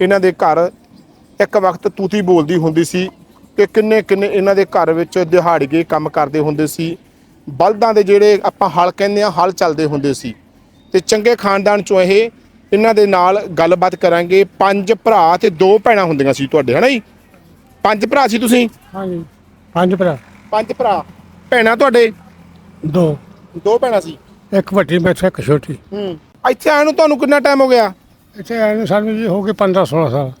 ਇਹਨਾਂ ਦੇ ਘਰ ਇੱਕ ਵਕਤ ਤੂਤੀ ਬੋਲਦੀ ਹੁੰਦੀ ਸੀ ਕਿ ਕਿੰਨੇ ਕਿੰਨੇ ਇਹਨਾਂ ਦੇ ਘਰ ਵਿੱਚ ਦਿਹਾੜੀਏ ਕੰਮ ਕਰਦੇ ਹੁੰਦੇ ਸੀ। ਬਲਦਾਂ ਦੇ ਜਿਹੜੇ ਆਪਾਂ ਹਲ ਕਹਿੰਦੇ ਆ ਹਲ ਚੱਲਦੇ ਹੁੰਦੇ ਸੀ। ਤੇ ਚੰਗੇ ਖਾਨਦਾਨ ਚੋਂ ਇਹ ਇਹਨਾਂ ਦੇ ਨਾਲ ਗੱਲਬਾਤ ਕਰਾਂਗੇ। ਪੰਜ ਭਰਾ ਤੇ ਦੋ ਭੈਣਾਂ ਹੁੰਦੀਆਂ ਸੀ ਤੁਹਾਡੇ ਹਨਾ ਜੀ? ਪੰਜ ਭਰਾ ਸੀ ਤੁਸੀਂ? ਹਾਂਜੀ। ਪੰਜ ਭਰਾ। ਪੰਜ ਭਰਾ। ਭੈਣਾਂ ਤੁਹਾਡੇ? ਦੋ। ਦੋ ਭੈਣਾਂ ਸੀ? ਇੱਕ ਵੱਡੀ ਬੈਠਾ ਇੱਕ ਛੋਟੀ। ਹੂੰ। ਇੱਥੇ ਆਉਣ ਨੂੰ ਤੁਹਾਨੂੰ ਕਿੰਨਾ ਟਾਈਮ ਹੋ ਗਿਆ? ਇੱਥੇ ਆਏ ਨੂੰ ਸਾਨੂੰ ਜੀ ਹੋ ਗਏ 15 16 ਸਾਲ।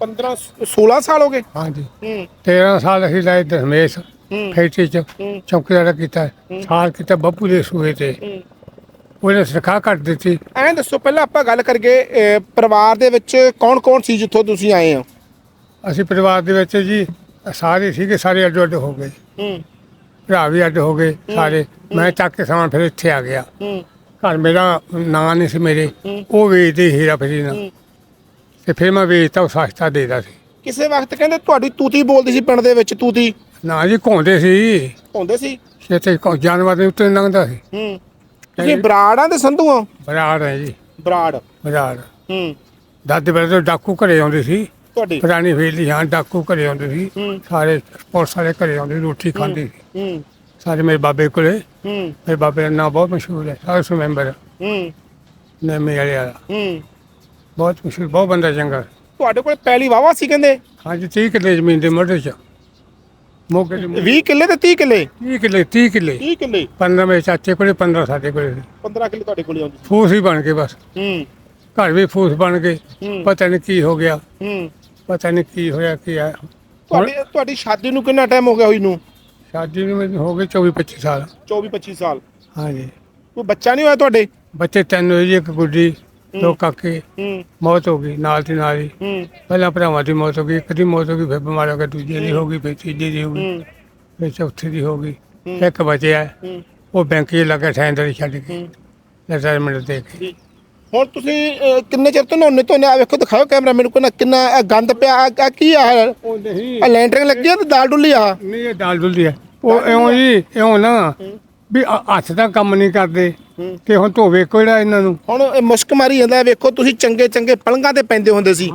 15 16 ਸਾਲ ਹੋ ਗਏ? ਹਾਂਜੀ। ਹੂੰ। 13 ਸਾਲ ਅਸੀਂ ਲਾਏ ਦਰਮੇਸ਼ ਹੂੰ। ਫੈਕਟਰੀ ਚ। ਚੌਕੀਦਾਰ ਕੀਤਾ ਸਾਲ ਕੀਤਾ ਬੱਬੂ ਦੇ ਸੂਏ ਤੇ। ਉਹਨੇ ਸਿਖਾ ਕੱਟ ਦਿੱਤੀ। ਐਂ ਦੱਸੋ ਪਹਿਲਾਂ ਆਪਾਂ ਗੱਲ ਅਹ, ਪਰਿਵਾਰ ਦੇ ਵਿੱਚ ਕੌਣ ਕੌਣ ਸੀ ਜਿੱਥੋਂ ਤੁਸੀਂ ਆਏ ਹੋ? ਅਸੀਂ ਪਰਿਵਾਰ ਦੇ ਵਿੱਚ ਜੀ ਸਾਰੇ ਸੀਗੇ ਸਾਰੇ ਅੱਡੋ ਅੱਡ ਹੋ ਗਏ। ਹੂੰ। ਭਰਾ ਵੀ ਅੱਡ ਹੋ ਗਏ ਸਾਰੇ। ਮੈਂ ਚੱਕ ਕੇ ਸਮਾਨ ਫਿਰ ਇੱਥੇ ਆ ਗਿਆ। ਹੂੰ। ਘਰ ਮੇਰਾ ਨਾਂ ਨਹੀਂ ਸੀ ਮੇਰੇ ਉਹ ਵੇਚਦੇ ਹੀਰਾ ਫਰੀ ਨਾਲ। ਤੇ ਫਿਰ ਮੈਂ ਵੇਚਤਾ ਉਹ ਸਸਤਾ ਦੇਦਾ ਸੀ। ਕਿਸੇ ਵਕਤ ਕਹਿੰਦੇ ਤੁਹਾਡੀ ਤੂਤੀ ਬੋਲਦੀ ਸੀ ਪਿੰਡ ਦੇ ਵਿੱਚ ਤੂਤੀ? ਨਾ ਜੀ ਘੁੰਮਦੇ ਸੀ। ਹੁੰਦੇ ਸੀ? ਇੱਥੇ ਕੋ ਜਾਨਵਰ ਦੇ ਉੱਤੇ ਲੰਘਦਾ ਸੀ। ਹੂੰ। ਤੁਸੀਂ ਬਰਾੜਾਂ ਦੇ ਸੰਧੂ ਹੋ ਬਰਾੜ ਹੈ ਜੀ। ਬਰਾੜ। ਬਰਾੜ। ਹੂੰ। ਦਾਦੇ ਬੜੇ ਡਾਕੂ ਘਰੇ ਆਉਂਦੇ ਸੀ। ਤੁਹਾਡੀ? ਪੁਰਾਣੀ ਵੇਲੀ ਹਾਂ ਡਾਕੂ ਘਰੇ ਆਉਂਦੇ ਸੀ। ਹੂੰ। ਸਾਰੇ ਪੁਲਿਸ ਵਾਲੇ ਘਰੇ ਆਉਂਦੇ ਸੀ, ਰੋਟੀ ਖਾਂਦੇ ਸੀ। ਹੂੰ। ਸਾਰੇ ਮੇਰੇ ਬਾਬੇ ਕੋਲੇ। ਹੂੰ। ਮੇਰੇ ਬਾਬੇ ਦਾ ਨਾਂ ਬਹੁਤ ਮਸ਼ਹੂਰ ਹੈ ਸਾਰੇ ਸੌ ਮੈਂਬਰ ਹੂੰ। ਨੇਮੇ ਵਾਲੇ ਵਾਲਾ। ਹੂੰ। ਬਹੁਤ ਮਸ਼ਹੂਰ ਬਹੁਤ ਬੰਦਾ ਚੰਗਾ। ਤੁਹਾਡੇ ਕੋਲ ਪਹਿਲੀ ਵਾਵਾ ਸੀ ਕਹਿੰਦੇ? ਹਾਂਜੀ 30 ਕਿੱਲੇ ਜ਼ਮੀਨ ਦੇ ਮੋਢੇ 'ਚ। ਦੇ 20 ਕਿੱਲੇ ਤੇ 30 ਕਿੱਲੇ? 30 ਕਿੱਲੇ 30 ਕਿੱਲੇ। 30 ਕਿੱਲੇ? 15 ਮੇਰੇ ਚਾਚੇ ਕੋਲੇ 15 ਸਾਡੇ ਕੋਲੇ। ਸੀ 15 ਕਿੱਲੇ ਤੁਹਾਡੇ ਕੋਲ ਆਉਂਦੀ ਫੂਸ ਹੀ ਬਣ ਗਏ ਬਸ। ਹੂੰ। ਘਰ ਵੀ ਫੂਸ ਬਣ ਗਏ। ਪਤਾ ਨਹੀਂ ਕੀ ਹੋ ਗਿਆ। ਹੂੰ। ਪਤਾ ਨਹੀਂ ਕੀ ਹੋਇਆ ਕੀ ਆ ਤੁਹਾਡੀ ਤੁਹਾਡੀ ਸ਼ਾਦੀ ਨੂੰ ਕਿੰਨਾ ਟਾਈਮ ਹੋ ਗਿਆ ਹੋਈ ਨੂੰ? ਸ਼ਾਦੀ ਨੂੰ ਮੈਨੂੰ ਹੋ ਗਏ 24 25 ਸਾਲ। 24 25 ਸਾਲ। ਹਾਂਜੀ। ਕੋਈ ਬੱਚਾ ਨਹੀਂ ਹੋਇਆ ਤੁਹਾਡੇ? ਬੱਚੇ ਤਿੰਨ ਹੋਏ ਜੀ ਇੱਕ ਗੁੱਡੀ ਦੋ ਕਾਕੇ ਮੌਤ ਹੋ ਗਈ ਨਾਲ ਦੀ ਨਾਲ ਹੀ। ਪਹਿਲਾਂ ਭਰਾਵਾਂ ਦੀ ਮੌਤ ਹੋ ਗਈ ਇੱਕ ਦੀ ਮੌਤ ਹੋ ਗਈ ਫਿਰ ਬਿਮਾਰ ਹੋ ਗਿਆ ਦੂਜੇ ਦੀ ਹੋ। ਗਈ ਫਿਰ ਤੀਜੇ ਦੀ ਹੋ ਗਈ ਫਿਰ ਚੌਥੇ ਦੀ ਹੋ ਗਈ। ਇੱਕ ਬਚਿਆ। ਉਹ ਬੈਂਕ 'ਚ ਲੱਗਾ ਠੈਂਦਰ ਛੱਡ ਕੇ। ਰਿਟਾਇਰਮੈਂਟ ਦੇ ਕੇ। ਹੁਣ ਤੁਸੀਂ ਕਿੰਨੇ ਚਿਰ ਤੋਂ ਨਹਾਉਂਦੇ ਧੋਨੇ ਆ ਵੇਖੋ ਦਿਖਾਓ ਕੈਮਰਾ ਮੈਨੂੰ ਕੋਈ ਕਿੰਨਾ ਗੰਦ ਪਿਆ ਆ ਆ ਕੀ ਆ? ਉਹ ਨਹੀਂ। ਆ ਲੈਂਟਰਿੰਗ ਲੱਗੀ ਆ ਤੇ ਦਾਲ ਡੁੱਲੀ ਆ? ਨਹੀਂ ਇਹ ਦਾਲ ਦੁਲਦੀ ਹੈ ਉਹ ਇਉਂ ਜੀ ਇਉਂ ਨਾ ਵੀ ਹੱਥ ਦਾ ਕੰਮ ਨਹੀਂ ਕਰਦੇ। ਤੇ ਹੁਣ ਧੋਵੇ ਕਿਹੜਾ ਇਹਨਾਂ ਨੂੰ? ਹੁਣ ਇਹ ਮੁਸ਼ਕ ਮਾਰੀ ਜਾਂਦਾ ਵੇਖੋ ਤੁਸੀਂ ਚੰਗੇ ਚੰਗੇ ਪਲੰਘਾਂ ਤੇ ਪੈਂਦੇ ਹੁੰਦੇ ਸੀ।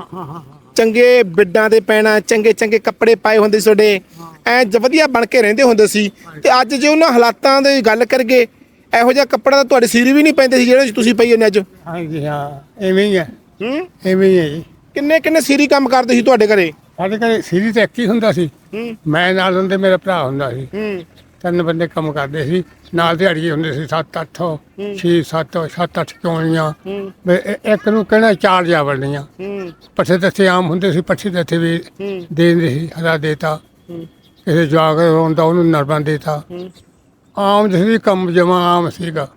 ਚੰਗੇ ਬਿੱਡਾਂ ਤੇ ਪੈਣਾ ਚੰਗੇ ਚੰਗੇ ਕੱਪੜੇ ਪਾਏ ਹੁੰਦੇ ਸੀ ਤੁਹਾਡੇ। ਐ ਜ ਵਧੀਆ ਬਣ ਕੇ ਰਹਿੰਦੇ ਹੁੰਦੇ ਸੀ। ਤੇ ਅੱਜ ਜੇ ਉਹਨਾਂ ਹਾਲਾਤਾਂ ਦੀ ਗੱਲ ਕਰਗੇ ਇਹੋ ਜਿਹਾ ਕੱਪੜਾ ਤਾਂ ਤੁਹਾਡੇ ਸਿਰ ਵੀ ਨਹੀਂ ਪੈਂਦੇ ਸੀ ਜਿਹੜੇ 'ਚ ਤੁਸੀਂ ਪਈ ਜਾਂਦੇ ਅੱਜ। ਹਾਂਜੀ ਹਾਂ। ਐਵੇਂ ਹੀ ਹੈ ਹੂੰ। ਐਵੇਂ ਹੀ ਹੈ ਜੀ। ਕਿੰਨੇ ਕਿੰਨੇ ਸਿਰੀ ਕੰਮ ਕਰਦੇ ਸੀ ਤੁਹਾਡੇ ਘਰੇ? ਸਾਡੇ ਘਰੇ ਸੀਰੀ ਤੇ ਇੱਕ ਹੀ ਹੁੰਦਾ ਸੀ। ਹੂੰ। ਮੈਂ ਨਾਲ ਹੁੰਦੇ ਮੇਰਾ ਭਰਾ ਹੁੰਦਾ ਸੀ। ਹੂੰ। ਤਿੰਨ ਬੰਦੇ ਕੰਮ ਕਰਦੇ ਸੀ। ਨਾਲ ਦਿਹਾੜੀਏ ਹੁੰਦੇ ਸੀ 7 8 6 7 7 8 ਚੋਣੀਆਂ ਇੱਕ ਨੂੰ ਕਹਿਣਾ ਚਾਰ ਜਾਵੜਨੀਆਂ ਹੂੰ। ਪੱਠੇ ਦੱਥੇ ਆਮ ਹੁੰਦੇ ਸੀ ਪੱਠੇ ਦੱਥੇ ਵੀ ਦੇ ਦਿੰਦੇ ਸੀ ਹਰਾ ਦੇਤਾ। ਕਿਸੇ ਜਵਾਗ ਹੁੰਦਾ ਉਹਨੂੰ ਨਰਮਾ ਦੇਤਾ। ਆਮ ਜਿਹੀ ਕੰਮ ਜਮਾ ਆਮ ਸੀਗਾ।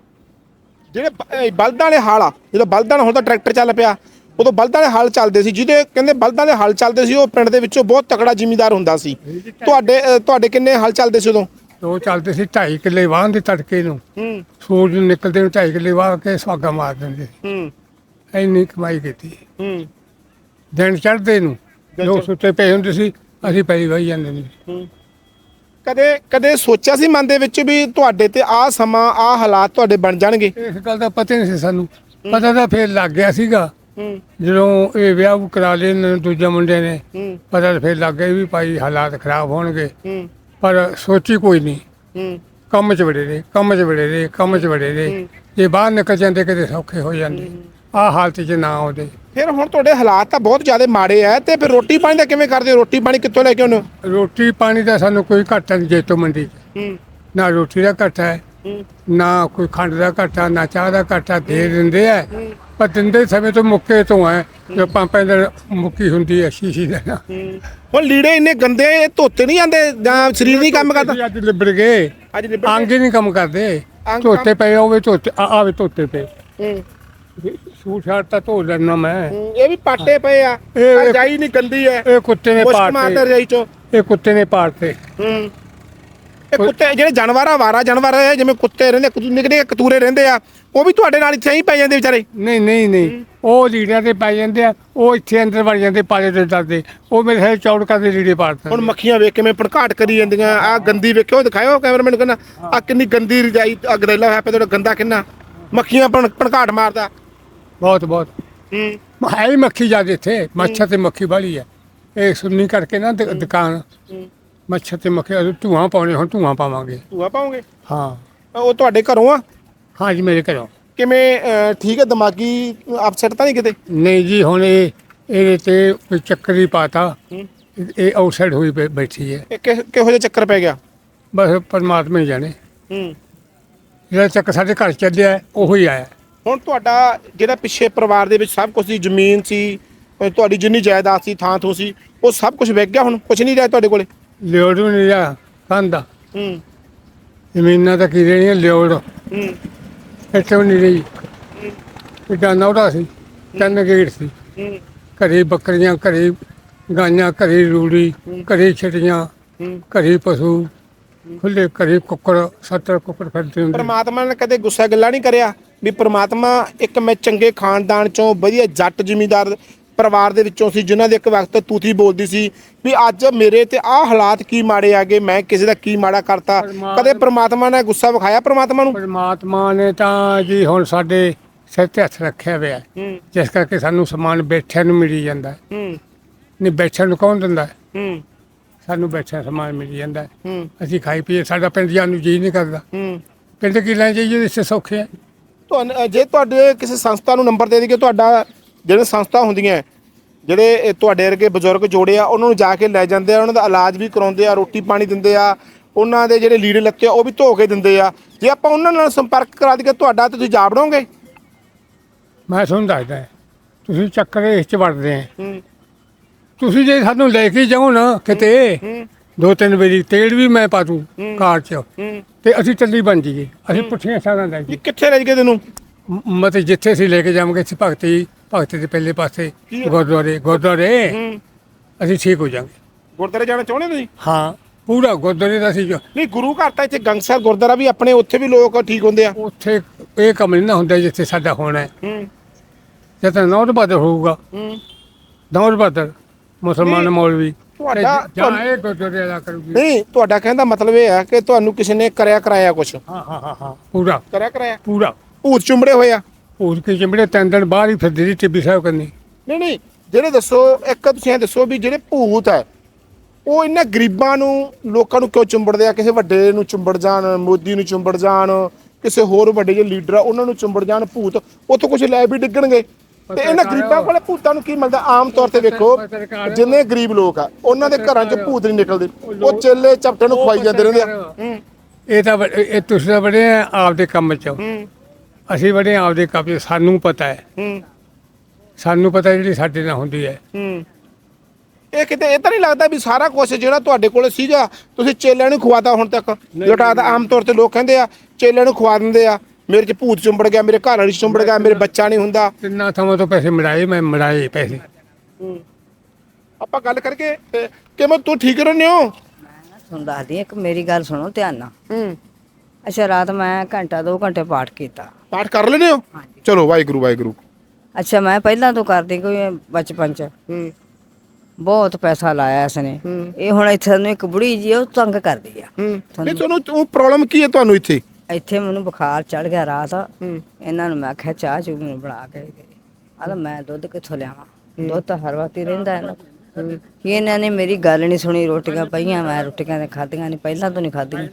ਜਿਹੜੇ ਬਲਦਾਂ ਵਾਲੇ ਹਲ ਆ ਜਦੋਂ ਬਲਦਾਂ ਨਾਲ ਹੁਣ ਤਾਂ ਟਰੈਕਟਰ ਚੱਲ ਪਿਆ। ਉਦੋਂ ਬਲਦਾਂ ਦੇ ਹਲ ਚੱਲਦੇ ਸੀ ਜਿਹਦੇ ਕਹਿੰਦੇ ਬਲਦਾਂ ਦੇ ਹਲ ਚੱਲਦੇ ਸੀ ਉਹ ਪਿੰਡ ਦੇ ਵਿੱਚੋਂ ਬਹੁਤ ਤਕੜਾ ਜ਼ਿਮੀਂਦਾਰ ਹੁੰਦਾ ਸੀ। ਤੁਹਾਡੇ ਅ, ਤੁਹਾਡੇ ਕਿੰਨੇ ਹਲ ਚੱਲਦੇ ਸੀ ਉਦੋਂ? ਉਹ ਚੱਲਦੇ ਸੀ 2.5 ਕਿੱਲੇ ਵਾਹਣ ਦੇ ਤੜਕੇ ਨੂੰ। ਹੂੰ। ਸੂਰਜ ਨੂੰ ਨਿਕਲਦੇ ਨੂੰ 2.5 ਕਿੱਲੇ ਵਾਹ ਕੇ ਸਵਾਗਾ ਮਾਰ ਦਿੰਦੇ ਹੂੰ। ਇੰਨੀ ਕਮਾਈ ਕੀਤੀ। ਹੂੰ। ਦਿਨ ਚੜ੍ਹਦੇ ਨੂੰ ਲੋਕ ਸੁੱਤੇ ਪਏ ਹੁੰਦੇ ਸੀ ਅਸੀਂ ਪਈ ਵਾਹੀ ਜਾਂਦੇ ਸੀ। ਹੂੰ। ਕਦੇ ਕਦੇ ਸੋਚਿਆ ਸੀ ਮਨ ਦੇ ਵਿੱਚ ਵੀ ਤੁਹਾਡੇ ਤੇ ਆਹ ਸਮਾਂ ਆਹ ਹਾਲਾਤ ਤੁਹਾਡੇ ਬਣ ਜਾਣਗੇ? ਇਸ ਗੱਲ ਦਾ ਪਤਾ ਹੀ ਨਹੀਂ ਸੀ ਸਾਨੂੰ। ਪਤਾ ਤਾਂ ਫੇਰ ਲੱਗ ਗਿਆ ਸੀਗਾ। ਜਦੋਂ ਇਹ ਵਿਆਹ ਕਰਾ ਲਏ ਨੇ ਦੂਜੇ ਮੁੰਡੇ ਨੇ ਪਤਾ ਫੇਰ ਲੱਗ ਗਿਆ ਵੀ ਭਾਈ ਹਾਲਾਤ ਖਰਾਬ ਹੋਣਗੇ। ਹੂੰ। ਪਰ ਸੋਚੀ ਕੋਈ ਨਹੀਂ। ਹੂੰ। ਕੰਮ 'ਚ ਵੜੇ ਰਹੇ ਕੰਮ 'ਚ ਵੜੇ ਰਹੇ ਕੰਮ 'ਚ ਵੜੇ ਰਹੇ। ਜੇ ਬਾਹਰ ਨਿਕਲ ਜਾਂਦੇ ਕਿਤੇ ਸੌਖੇ ਹੋ ਜਾਂਦੇ। ਆਹ ਹਾਲਤ 'ਚ ਨਾ ਆਉਂਦੇ। ਫਿਰ ਹੁਣ ਤੁਹਾਡੇ ਹਾਲਾਤ ਤਾਂ ਬਹੁਤ ਜ਼ਿਆਦਾ ਮਾੜੇ ਆ ਤੇ ਫਿਰ ਰੋਟੀ ਪਾਣੀ ਦਾ ਕਿਵੇਂ ਕਰਦੇ ਹੋ? ਰੋਟੀ ਪਾਣੀ ਕਿੱਥੋਂ ਲੈ ਕੇ ਆਉਂਦੇ ਹੋ? ਰੋਟੀ ਪਾਣੀ ਦਾ ਸਾਨੂੰ ਕੋਈ ਘਾਟਾ ਨਹੀਂ ਜੇਤੋ ਮੰਡੀ 'ਚ। ਨਾ ਰੋਟੀ ਦਾ ਘਾਟਾ ਹੂੰ ਨਾ ਕੋਈ ਖੰਡ ਦਾ ਘਾਟਾ ਨਾ ਚਾਹ ਦਾ ਘਾਟਾ ਦੇ ਦਿੰਦੇ ਆ। ਪਰ ਦਿੰਦੇ ਸਮੇਂ ਤੋਂ ਮੁੱਕੇ ਤੋਂ ਹੈ ਜੋ ਪੰਪਾਂ ਦੇ ਮੁੱਕੀ ਹੁੰਦੀ ਹੈ ਸ਼ੀਸ਼ੀ ਦਾ ਨਾ। ਹੁਣ ਲੀੜੇ ਇੰਨੇ ਗੰਦੇ ਇਹ ਧੋਤੇ ਨਹੀਂ ਜਾਂਦੇ ਜਾਂ ਸਰੀਰ ਨਹੀਂ ਕੰਮ ਕਰਦਾ? ਅੱਜ ਲਿਬੜ ਗਏ। ਅੱਜ ਨਿਬੜ ਅੰਗ ਹੀ ਨਹੀਂ ਕੰਮ ਕਰਦੇ। ਧੋਤੇ ਪਏ ਹੋਵੇ ਧੋਤੇ ਆ- ਆਵੇ ਧੋਤੇ ਪਏ। ਸੂਟ ਸ਼ਾਟ ਤਾਂ ਧੋ ਲੈਣਾ ਮੈਂ। ਇਹ ਵੀ ਪਾਟੇ ਪਏ ਆ। ਰਜਾਈ ਨਹੀਂ ਗੰਦੀ ਹੈ ਇਹ ਕੁੱਤੇ ਨੇ ਚੋਂ। ਇਹ ਕੁੱਤੇ ਨੇ ਪਾੜਤੇ ਹੂੰ। ਇਹ ਕੁੱਤੇ ਜਿਹੜੇ ਜਾਨਵਰ ਆ ਵਾਰਾ ਜਾਨਵਰ ਆ, ਜਿਵੇਂ ਕੁੱਤੇ ਰਹਿੰਦੇ ਕਤੂ- ਨਿੱਕੇ ਨਿੱਕੇ ਕਤੂਰੇ ਰਹਿੰਦੇ ਆ ਉਹ ਵੀ ਤੁਹਾਡੇ ਨਾਲ ਇੱਥੇ ਹੀ ਪੈ ਜਾਂਦੇ ਵਿਚਾਰੇ? ਨਹੀਂ ਨਹੀਂ ਨਹੀਂ। ਉਹ ਲੀੜਿਆਂ ਤੇ ਪੈ ਜਾਂਦੇ ਆ ਉਹ ਇੱਥੇ ਅੰਦਰ ਵੜ ਜਾਂਦੇ ਪਾਲੇ ਦੇ ਡਰਦੇ। ਉਹ ਮੇਰੇ ਸਾਹ ਚੌੜ ਕਰਦੇ ਲੀੜੇ ਪਾੜਦੇ ਹੁਣ ਮੱਖੀਆਂ ਵੇਖ ਕਿਵੇਂ ਭੜਕਾਟ ਕਰੀ ਜਾਂਦੀਆਂ ਆ ਗੰਦੀ ਵੇਖਿਓ ਦਿਖਾਇਓ ਕੈਮਰਾਮੈਨ ਕਹਿੰਦਾ ਆ ਕਿੰਨੀ ਗੰਦੀ ਰਜਾਈ ਆ ਗਰੇਲਾ ਹੋਇਆ ਪਿਆ ਤੁਹਾਡਾ ਗੰਦਾ ਕਿੰਨਾ। ਮੱਖੀਆਂ ਭੜਕਾਟ ਮਾਰਦਾ। ਬਹੁਤ ਬਹੁਤ। ਹੂੰ। ਹੈ ਹੀ ਮੱਖੀ ਜਾਂਦੇ ਇੱਥੇ ਮੱਛਰ ਤੇ ਮੱਖੀ ਵਾਲੀ ਹੈ। ਇਹ ਸੁਣਨੀ ਕਰਕੇ ਨਾ ਦੁਕਾਨ। ਮੱਛਰ ਤੇ ਮੱਖੀ ਅਸੀਂ ਧੂਆਂ ਪਾਉਣੇ ਹੁਣ ਧੂਆਂ ਪਾਵਾਂਗੇ। ਧੂਆ ਪਾਉਂਗੇ ਹਾਂ। ਉਹ ਤੁਹਾਡੇ ਘਰੋਂ ਆ? ਹਾਂ ਜੀ ਮੇਰੇ ਘਰੋਂ। ਕਿਵੇਂ ਅਹ, ਠੀਕ ਹੈ ਦਿਮਾਗੀ ਅਪਸੈਟ ਤਾਂ ਨਹੀਂ ਕਿਤੇ? ਨਹੀਂ ਜੀ ਹੁਣ ਇਹ ਇਹਦੇ ਤੇ ਕੋਈ ਚੱਕਰ ਹੀ ਪਾਤਾ। ਹੂੰ। ਇਹ- ਆਊਟਸਾਈਡ ਹੋਈ ਬੈ- ਬੈਠੀ ਹੈ। ਇਹ ਕਿਹ- ਕਿਹੋ ਜਿਹਾ ਚੱਕਰ ਪੈ ਗਿਆ? ਬਸ ਪਰਮਾਤਮਾ ਹੀ ਜਾਣੇ। ਹੂੰ। ਜਿਹੜਾ ਚੱਕਰ ਸਾਡੇ ਘਰ ਚੱਲਿਆ ਹੈ, ਉਹੋ ਹੀ ਆਇਆ। ਹੁਣ ਤੁਹਾਡਾ ਜਿਹੜਾ ਪਿੱਛੇ ਪਰਿਵਾਰ ਦੇ ਵਿੱਚ ਸਭ ਕੁਝ ਦੀ ਜ਼ਮੀਨ ਸੀ ਅਹ ਤੁਹਾਡੀ ਜਿੰਨੀ ਜਾਇਦਾਦ ਸੀ ਥਾਂ ਥੂ ਸੀ ਉਹ ਸਭ ਕੁਝ ਵਿਕ ਗਿਆ ਹੁਣ? ਕੁਝ ਨਹੀਂ ਰਿਹਾ ਤੁਹਾਡੇ ਕੋਲੇ? ਲਿਓੜ ਨਹੀਂ ਰਿਹਾ ਕੰਦਾ ਹੂੰ। ਜ਼ਮੀਨਾਂ ਤਾਂ ਕੀ ਰਹੀਆਂ ਲਿਓੜ। ਹੂੰ। ਇੱਥੇ ਵੀ ਨਹੀਂ ਰਹੀ। ਇੱਡਾ ਨੌੜਾ ਸੀ ਤਿੰਨ ਗੇਟ ਸੀ। ਹੂੰ। ਘਰੇ ਬੱਕਰੀਆਂ ਘਰੇ ਗਾਈਆਂ ਘਰੇ ਰੂੜੀ ਘਰੇ ਛਟੀਆਂ ਘਰੇ ਪਸ਼ੂ ਖੁੱਲੇ ਘਰੇ ਕੁੱਕੜ 70 ਕੁੱਕੜ ਫਿਰਦੇ ਹੁੰਦੇ। ਪਰਮਾਤਮਾ ਨੇ ਕਦੇ ਗੁੱਸਾ ਗੱਲਾਂ ਨਹੀਂ ਕਰਿਆ ਵੀ ਪਰਮਾਤਮਾ ਇੱਕ ਮੈਂ ਚੰਗੇ ਖਾਨਦਾਨ ਚੋਂ ਵਧੀਆ ਜੱਟ ਜ਼ਿਮੀਂਦਾਰ ਪਰਿਵਾਰ ਦੇ ਵਿੱਚੋਂ ਸੀ ਜਿਨ੍ਹਾਂ ਦੇ ਇੱਕ ਵਕਤ ਤੂਤੀ ਬੋਲਦੀ ਸੀ ਵੀ ਅੱਜ ਮੇਰੇ ਤੇ ਆਹ ਹਾਲਾਤ ਕੀ ਮਾੜੇ ਆ ਗਏ ਮੈਂ ਕਿਸੇ ਦਾ ਕੀ ਮਾੜਾ ਕਰਤਾ। ਕਦੇ ਪਰਮਾਤਮਾ ਨੇ ਗੁੱਸਾ ਵਿਖਾਇਆ ਪਰਮਾਤਮਾ ਨੂੰ? ਪਰਮਾਤਮਾ ਨੇ ਤਾਂ ਜੀ ਹੁਣ ਸਾਡੇ ਸਿਰ ਤੇ ਹੱਥ ਰੱਖਿਆ ਹੋਇਆ। ਜਿਸ ਕਰਕੇ ਸਾਨੂੰ ਸਮਾਨ ਬੈਠਿਆਂ ਨੂੰ ਮਿਲੀ ਜਾਂਦਾ। ਨਹੀਂ ਬੈਠਿਆਂ ਨੂੰ ਕੌਣ ਦਿੰਦਾ? ਸਾਨੂੰ ਬੈਠਿਆਂ ਸਮਾਨ ਮਿਲੀ ਜਾਂਦਾ। ਅਸੀਂ ਖਾਈ ਪੀਏ ਸਾਡਾ ਪਿੰਡ ਜਾਣ ਨੂੰ ਜੀ ਨਹੀਂ ਕਰਦਾ। ਪਿੰਡ ਕੀ ਲੈ ਜਾਈਏ ਇਸੇ ਸੌਖੇ ਤੁਹਾਨੂੰ ਜੇ ਤੁਹਾਡੇ ਕਿਸੇ ਸੰਸਥਾ ਨੂੰ ਨੰਬਰ ਦੇ ਦੇਈਏ ਤੁਹਾਡਾ ਜਿਹੜੇ ਸੰਸਥਾ ਹੁੰਦੀਆਂ ਜਿਹੜੇ ਇਹ ਤੁਹਾਡੇ ਵਰਗੇ ਬਜ਼ੁਰਗ ਜੋੜੇ ਆ ਉਹਨਾਂ ਨੂੰ ਜਾ ਕੇ ਲੈ ਜਾਂਦੇ ਆ ਉਹਨਾਂ ਦਾ ਇਲਾਜ ਵੀ ਕਰਾਉਂਦੇ ਆ ਰੋਟੀ ਪਾਣੀ ਦਿੰਦੇ ਆ ਉਹਨਾਂ ਦੇ ਜਿਹੜੇ ਲੀੜੇ ਲੱਤੇ ਆ ਉਹ ਵੀ ਧੋ ਕੇ ਦਿੰਦੇ ਆ। ਜੇ ਆਪਾਂ ਉਹਨਾਂ ਨਾਲ ਸੰਪਰਕ ਕਰਾ ਦਈਏ ਤੁਹਾਡਾ ਤੇ ਤੁਸੀਂ ਜਾ ਵੜੋਗੇ? ਮੈਂ ਤੁਹਾਨੂੰ ਦੱਸਦਾ ਤੁਸੀਂ ਚੱਕਰੇ ਇਸ ਚ ਵੜਦੇ ਆ ਤੁਸੀਂ ਜੇ ਸਾਨੂੰ ਲੈ ਕੇ ਜਾਓ ਨਾ ਕਿਤੇ ਦੋ ਤਿੰਨ ਵਾਰੀ ਤੇਲ ਵੀ ਮੈਂ ਪਾ ਦੂੰ ਕਾਰ ਚ ਤੇ ਅਸੀਂ ਚੱਲੀ ਬਣ ਜੀਏ ਅਸੀਂ ਪੁੱਠੀਆਂ ਸਾਰਾਂ ਲੈ ਜੀ ਕਿੱਥੇ ਲੈ ਗਏ ਤੈਨੂੰ? ਮਤੇ ਜਿੱਥੇ ਅਸੀਂ ਲੈ ਕੇ ਜਾਵਾਂਗੇ ਇੱਥੇ ਭਗਤੀ ਭਗਤੀ ਦੇ ਪਹਿਲੇ ਪਾਸੇ ਕੀ ਹੈ? ਗੁਰਦੁਆਰੇ ਗੁਰਦੁਆਰੇ। ਹੂੰ। ਅਸੀਂ ਠੀਕ ਹੋ ਜਾਵਾਂਗੇ। ਗੁਰਦਾਰੇ ਜਾਣਾ ਚਾਹੁੰਦੇ ਤੁਸੀਂ? ਹਾਂ। ਪੂਰਾ ਗੁਰਦੁਆਰੇ ਦਾ ਅਸੀਂ ਜੋ- ਨਹੀਂ ਗੁਰੂ ਘਰ ਤਾਂ ਇੱਥੇ ਗੰਗਸਰ ਗੁਰਦਾਰਾ ਵੀ ਆਪਣੇ ਉੱਥੇ ਵੀ ਲੋਕ ਠੀਕ ਹੁੰਦੇ ਆ। ਉੱਥੇ ਇਹ ਕੰਮ ਨਹੀਂ ਨਾ ਹੁੰਦਾ ਜਿੱਥੇ ਸਾਡਾ ਹੋਣਾ ਹੈ। ਹੂੰ। ਜਦ ਨੌਰ ਬਦਰ ਹੋਊਗਾ। ਹੂੰ। ਨੌਰ ਬਦਰ ਮੁਸਲਮਾਨ ਨਹੀਂ, ਮੌਲਵੀ। ਤੁਹਾਡਾ- ਤੇ ਜਾਂ ਇਹ ਗੁਰਦੁਆਰੇ ਦਾ ਕਰੂਗੀ। ਨਹੀਂ ਤੁਹਾਡਾ ਕਹਿਣ ਦਾ ਮਤਲਬ ਇਹ ਹੈ ਕਿ ਤੁਹਾਨੂੰ ਕਿਸੇ ਨੇ ਕਰਿਆ ਕਰਾਇਆ ਕੁਛ। ਹਾਂ ਹਾਂ ਹਾਂ ਹਾਂ। ਪੂਰਾ। ਕਰਿਆ ਕਰਾਇਆ। ਪੂਰਾ। ਭੂਤ ਚੁੰਬੜੇ ਹੋਏ ਆ। ਉਸ ਕੇ ਚਿੰਬੜੇ? ਤਿੰਨ ਦਿਨ ਬਾਹਰ ਹੀ ਫਿਰਦੀ ਰਹੀ ਟਿੱਬੀ ਸਾਹਿਬ ਕਰਨੀ। ਨਹੀਂ ਨਹੀਂ ਜਿਹੜੇ ਦੱਸੋ ਇੱਕ ਤੁਸੀਂ ਇਹ ਦੱਸੋ ਵੀ ਜਿਹੜੇ ਭੂਤ ਹੈ ਉਹ ਇਹਨਾਂ ਗਰੀਬਾਂ ਨੂੰ ਲੋਕਾਂ ਨੂੰ ਕਿਉਂ ਚੁੰਬੜਦੇ ਆ? ਕਿਸੇ ਵੱਡੇ ਨੂੰ ਚੁੰਬੜ ਜਾਣ ਮੋਦੀ ਨੂੰ ਚੁੰਬੜ ਜਾਣ ਕਿਸੇ ਹੋਰ ਵੱਡੇ ਜਿਹੇ ਲੀਡਰ ਆ ਉਹਨਾਂ ਨੂੰ ਚੁੰਬੜ ਜਾਣ ਭੂਤ ਉੱਥੋਂ ਕੁਝ ਲੈ ਵੀ ਡਿੱਗਣਗੇ। ਤੇ ਇਹਨਾਂ ਗਰੀਬਾਂ ਕੋਲੇ ਭੂਤਾਂ ਨੂੰ ਕੀ ਮਿਲਦਾ? ਆਮ ਤੌਰ ਤੇ ਵੇਖੋ ਜਿੰਨੇ ਗਰੀਬ ਲੋਕ ਆ ਉਹਨਾਂ ਦੇ ਘਰਾਂ 'ਚ ਭੂਤ ਨਹੀਂ ਨਿਕਲਦੇ। ਉਹ ਚੇਲੇ ਚਪਟੇ ਨੂੰ ਖਵਾਈ ਜਾਂਦੇ ਰਹਿੰਦੇ ਆ। ਇਹ ਤਾਂ ਇਹ ਤੁਸੀਂ ਤਾਂ ਬੜੇ ਆ ਆਪਦੇ ਕੰਮ 'ਚ। ਹੂੰ। ਅਸੀਂ ਬੜੇ ਆਪਦੇ 'ਚ ਸਾਨੂੰ ਪਤਾ ਹੈ। ਹੂੰ। ਸਾਨੂੰ ਪਤਾ ਜਿਹੜੀ ਸਾਡੇ ਨਾਲ ਹੁੰਦੀ ਹੈ। ਹੂੰ। ਇਹ ਕਿਤੇ ਇਹ ਤਾਂ ਨਹੀਂ ਲੱਗਦਾ ਵੀ ਸਾਰਾ ਕੁਝ ਜਿਹੜਾ ਤੁਹਾਡੇ ਕੋਲ ਸੀਗਾ ਤੁਸੀਂ ਚੇਲਿਆਂ ਨੂੰ ਖਵਾਤਾ ਹੁਣ ਤੱਕ। ਜਿਹੜਾ ਤਾਂ ਆਮ ਤੌਰ ਤੇ ਲੋਕ ਕਹਿੰਦੇ ਆ ਚੇਲਿਆਂ ਨੂੰ ਖਵਾ ਦਿੰਦੇ ਆ। ਮੇਰੇ ਚ ਭੂਤ ਚੁੰਬੜ ਗਿਆ ਮੇਰੇ ਘਰ ਵਾਲੀ ਚੁੰਬੜ ਗਿਆ ਮੇਰੇ ਬੱਚਾ ਨਹੀਂ ਹੁੰਦਾ। ਤਿੰਨਾਂ ਥਾਵਾਂ ਤੋਂ ਪੈਸੇ ਮਿਲਾਏ ਮੈਂ ਮਿਲਾਏ ਪੈਸੇ। ਆਪਾਂ ਗੱਲ ਕਰਕੇ ਤੇ ਕਿਵੇਂ ਤੂੰ ਠੀਕ ਰਹਿੰਦੇ ਹੋ? ਤੁਹਾਨੂੰ ਦੱਸਦੀ ਇੱਕ ਮੇਰੀ ਗੱਲ ਸੁਣੋ ਧਿਆਨ ਨਾਲ। ਹੂੰ। ਅੱਛਾ ਰਾਤ ਮੈਂ ਘੰਟਾ ਦੋ ਘੰਟੇ ਪਾਠ ਕੀਤਾ। ਪਾਠ ਕਰ ਲੈਨੇ ਹੋ। ਚਲੋ ਵਾਹਿਗੁਰੂ ਵਾਹਿਗੁਰੂ। ਅੱਛਾ ਮੈਂ ਪਹਿਲਾਂ ਤੋਂ ਕਰਦੀ ਕੋਈ ਬਚਪਨ ਚ। ਹੂੰ। ਬਹੁਤ ਪੈਸਾ ਲਾਇਆ ਇਸਨੇ। ਹੂੰ। ਇਹ ਹੁਣ ਇੱਥੇ ਨੂੰ ਇੱਕ ਬੁੜੀ ਜੀ ਉਹ ਤੰਗ ਕਰਦੀ ਆ। ਹੂੰ। ਨਹੀਂ ਤੁਹਾਨੂੰ ਉਹ ਪ੍ਰੋਬਲਮ ਕੀ ਹੈ ਤੁਹਾਨੂੰ ਇੱਥੇ? ਇੱਥੇ ਮੈਨੂੰ ਬੁਖਾਰ ਚੜ ਗਿਆ ਰਾਤ। ਇਹਨਾਂ ਨੂੰ ਮੈਂ ਆਖਿਆ ਚਾਹ ਚੂ ਮੈਨੂੰ ਬਣਾ ਕੇ ਦੇ। ਆਲਾ ਮੈਂ ਦੁੱਧ ਕਿੱਥੋਂ ਲਿਆਵਾਂ? ਦੁੱਧ ਤਾਂ ਹਰ ਵਕਤ ਹੀ ਰਹਿੰਦਾ ਹੈ। ਨਾ ਇਹਨਾਂ ਨੇ ਮੇਰੀ ਗੱਲ ਨਹੀਂ ਸੁਣੀ ਰੋਟੀਆਂ ਪਈਆਂ ਮੈਂ ਰੋਟੀਆਂ ਤੇ ਖਾਧੀਆਂ ਨਹੀਂ ਪਹਿਲਾਂ ਤੋਂ ਨਹੀਂ ਖਾਧੀਆਂ।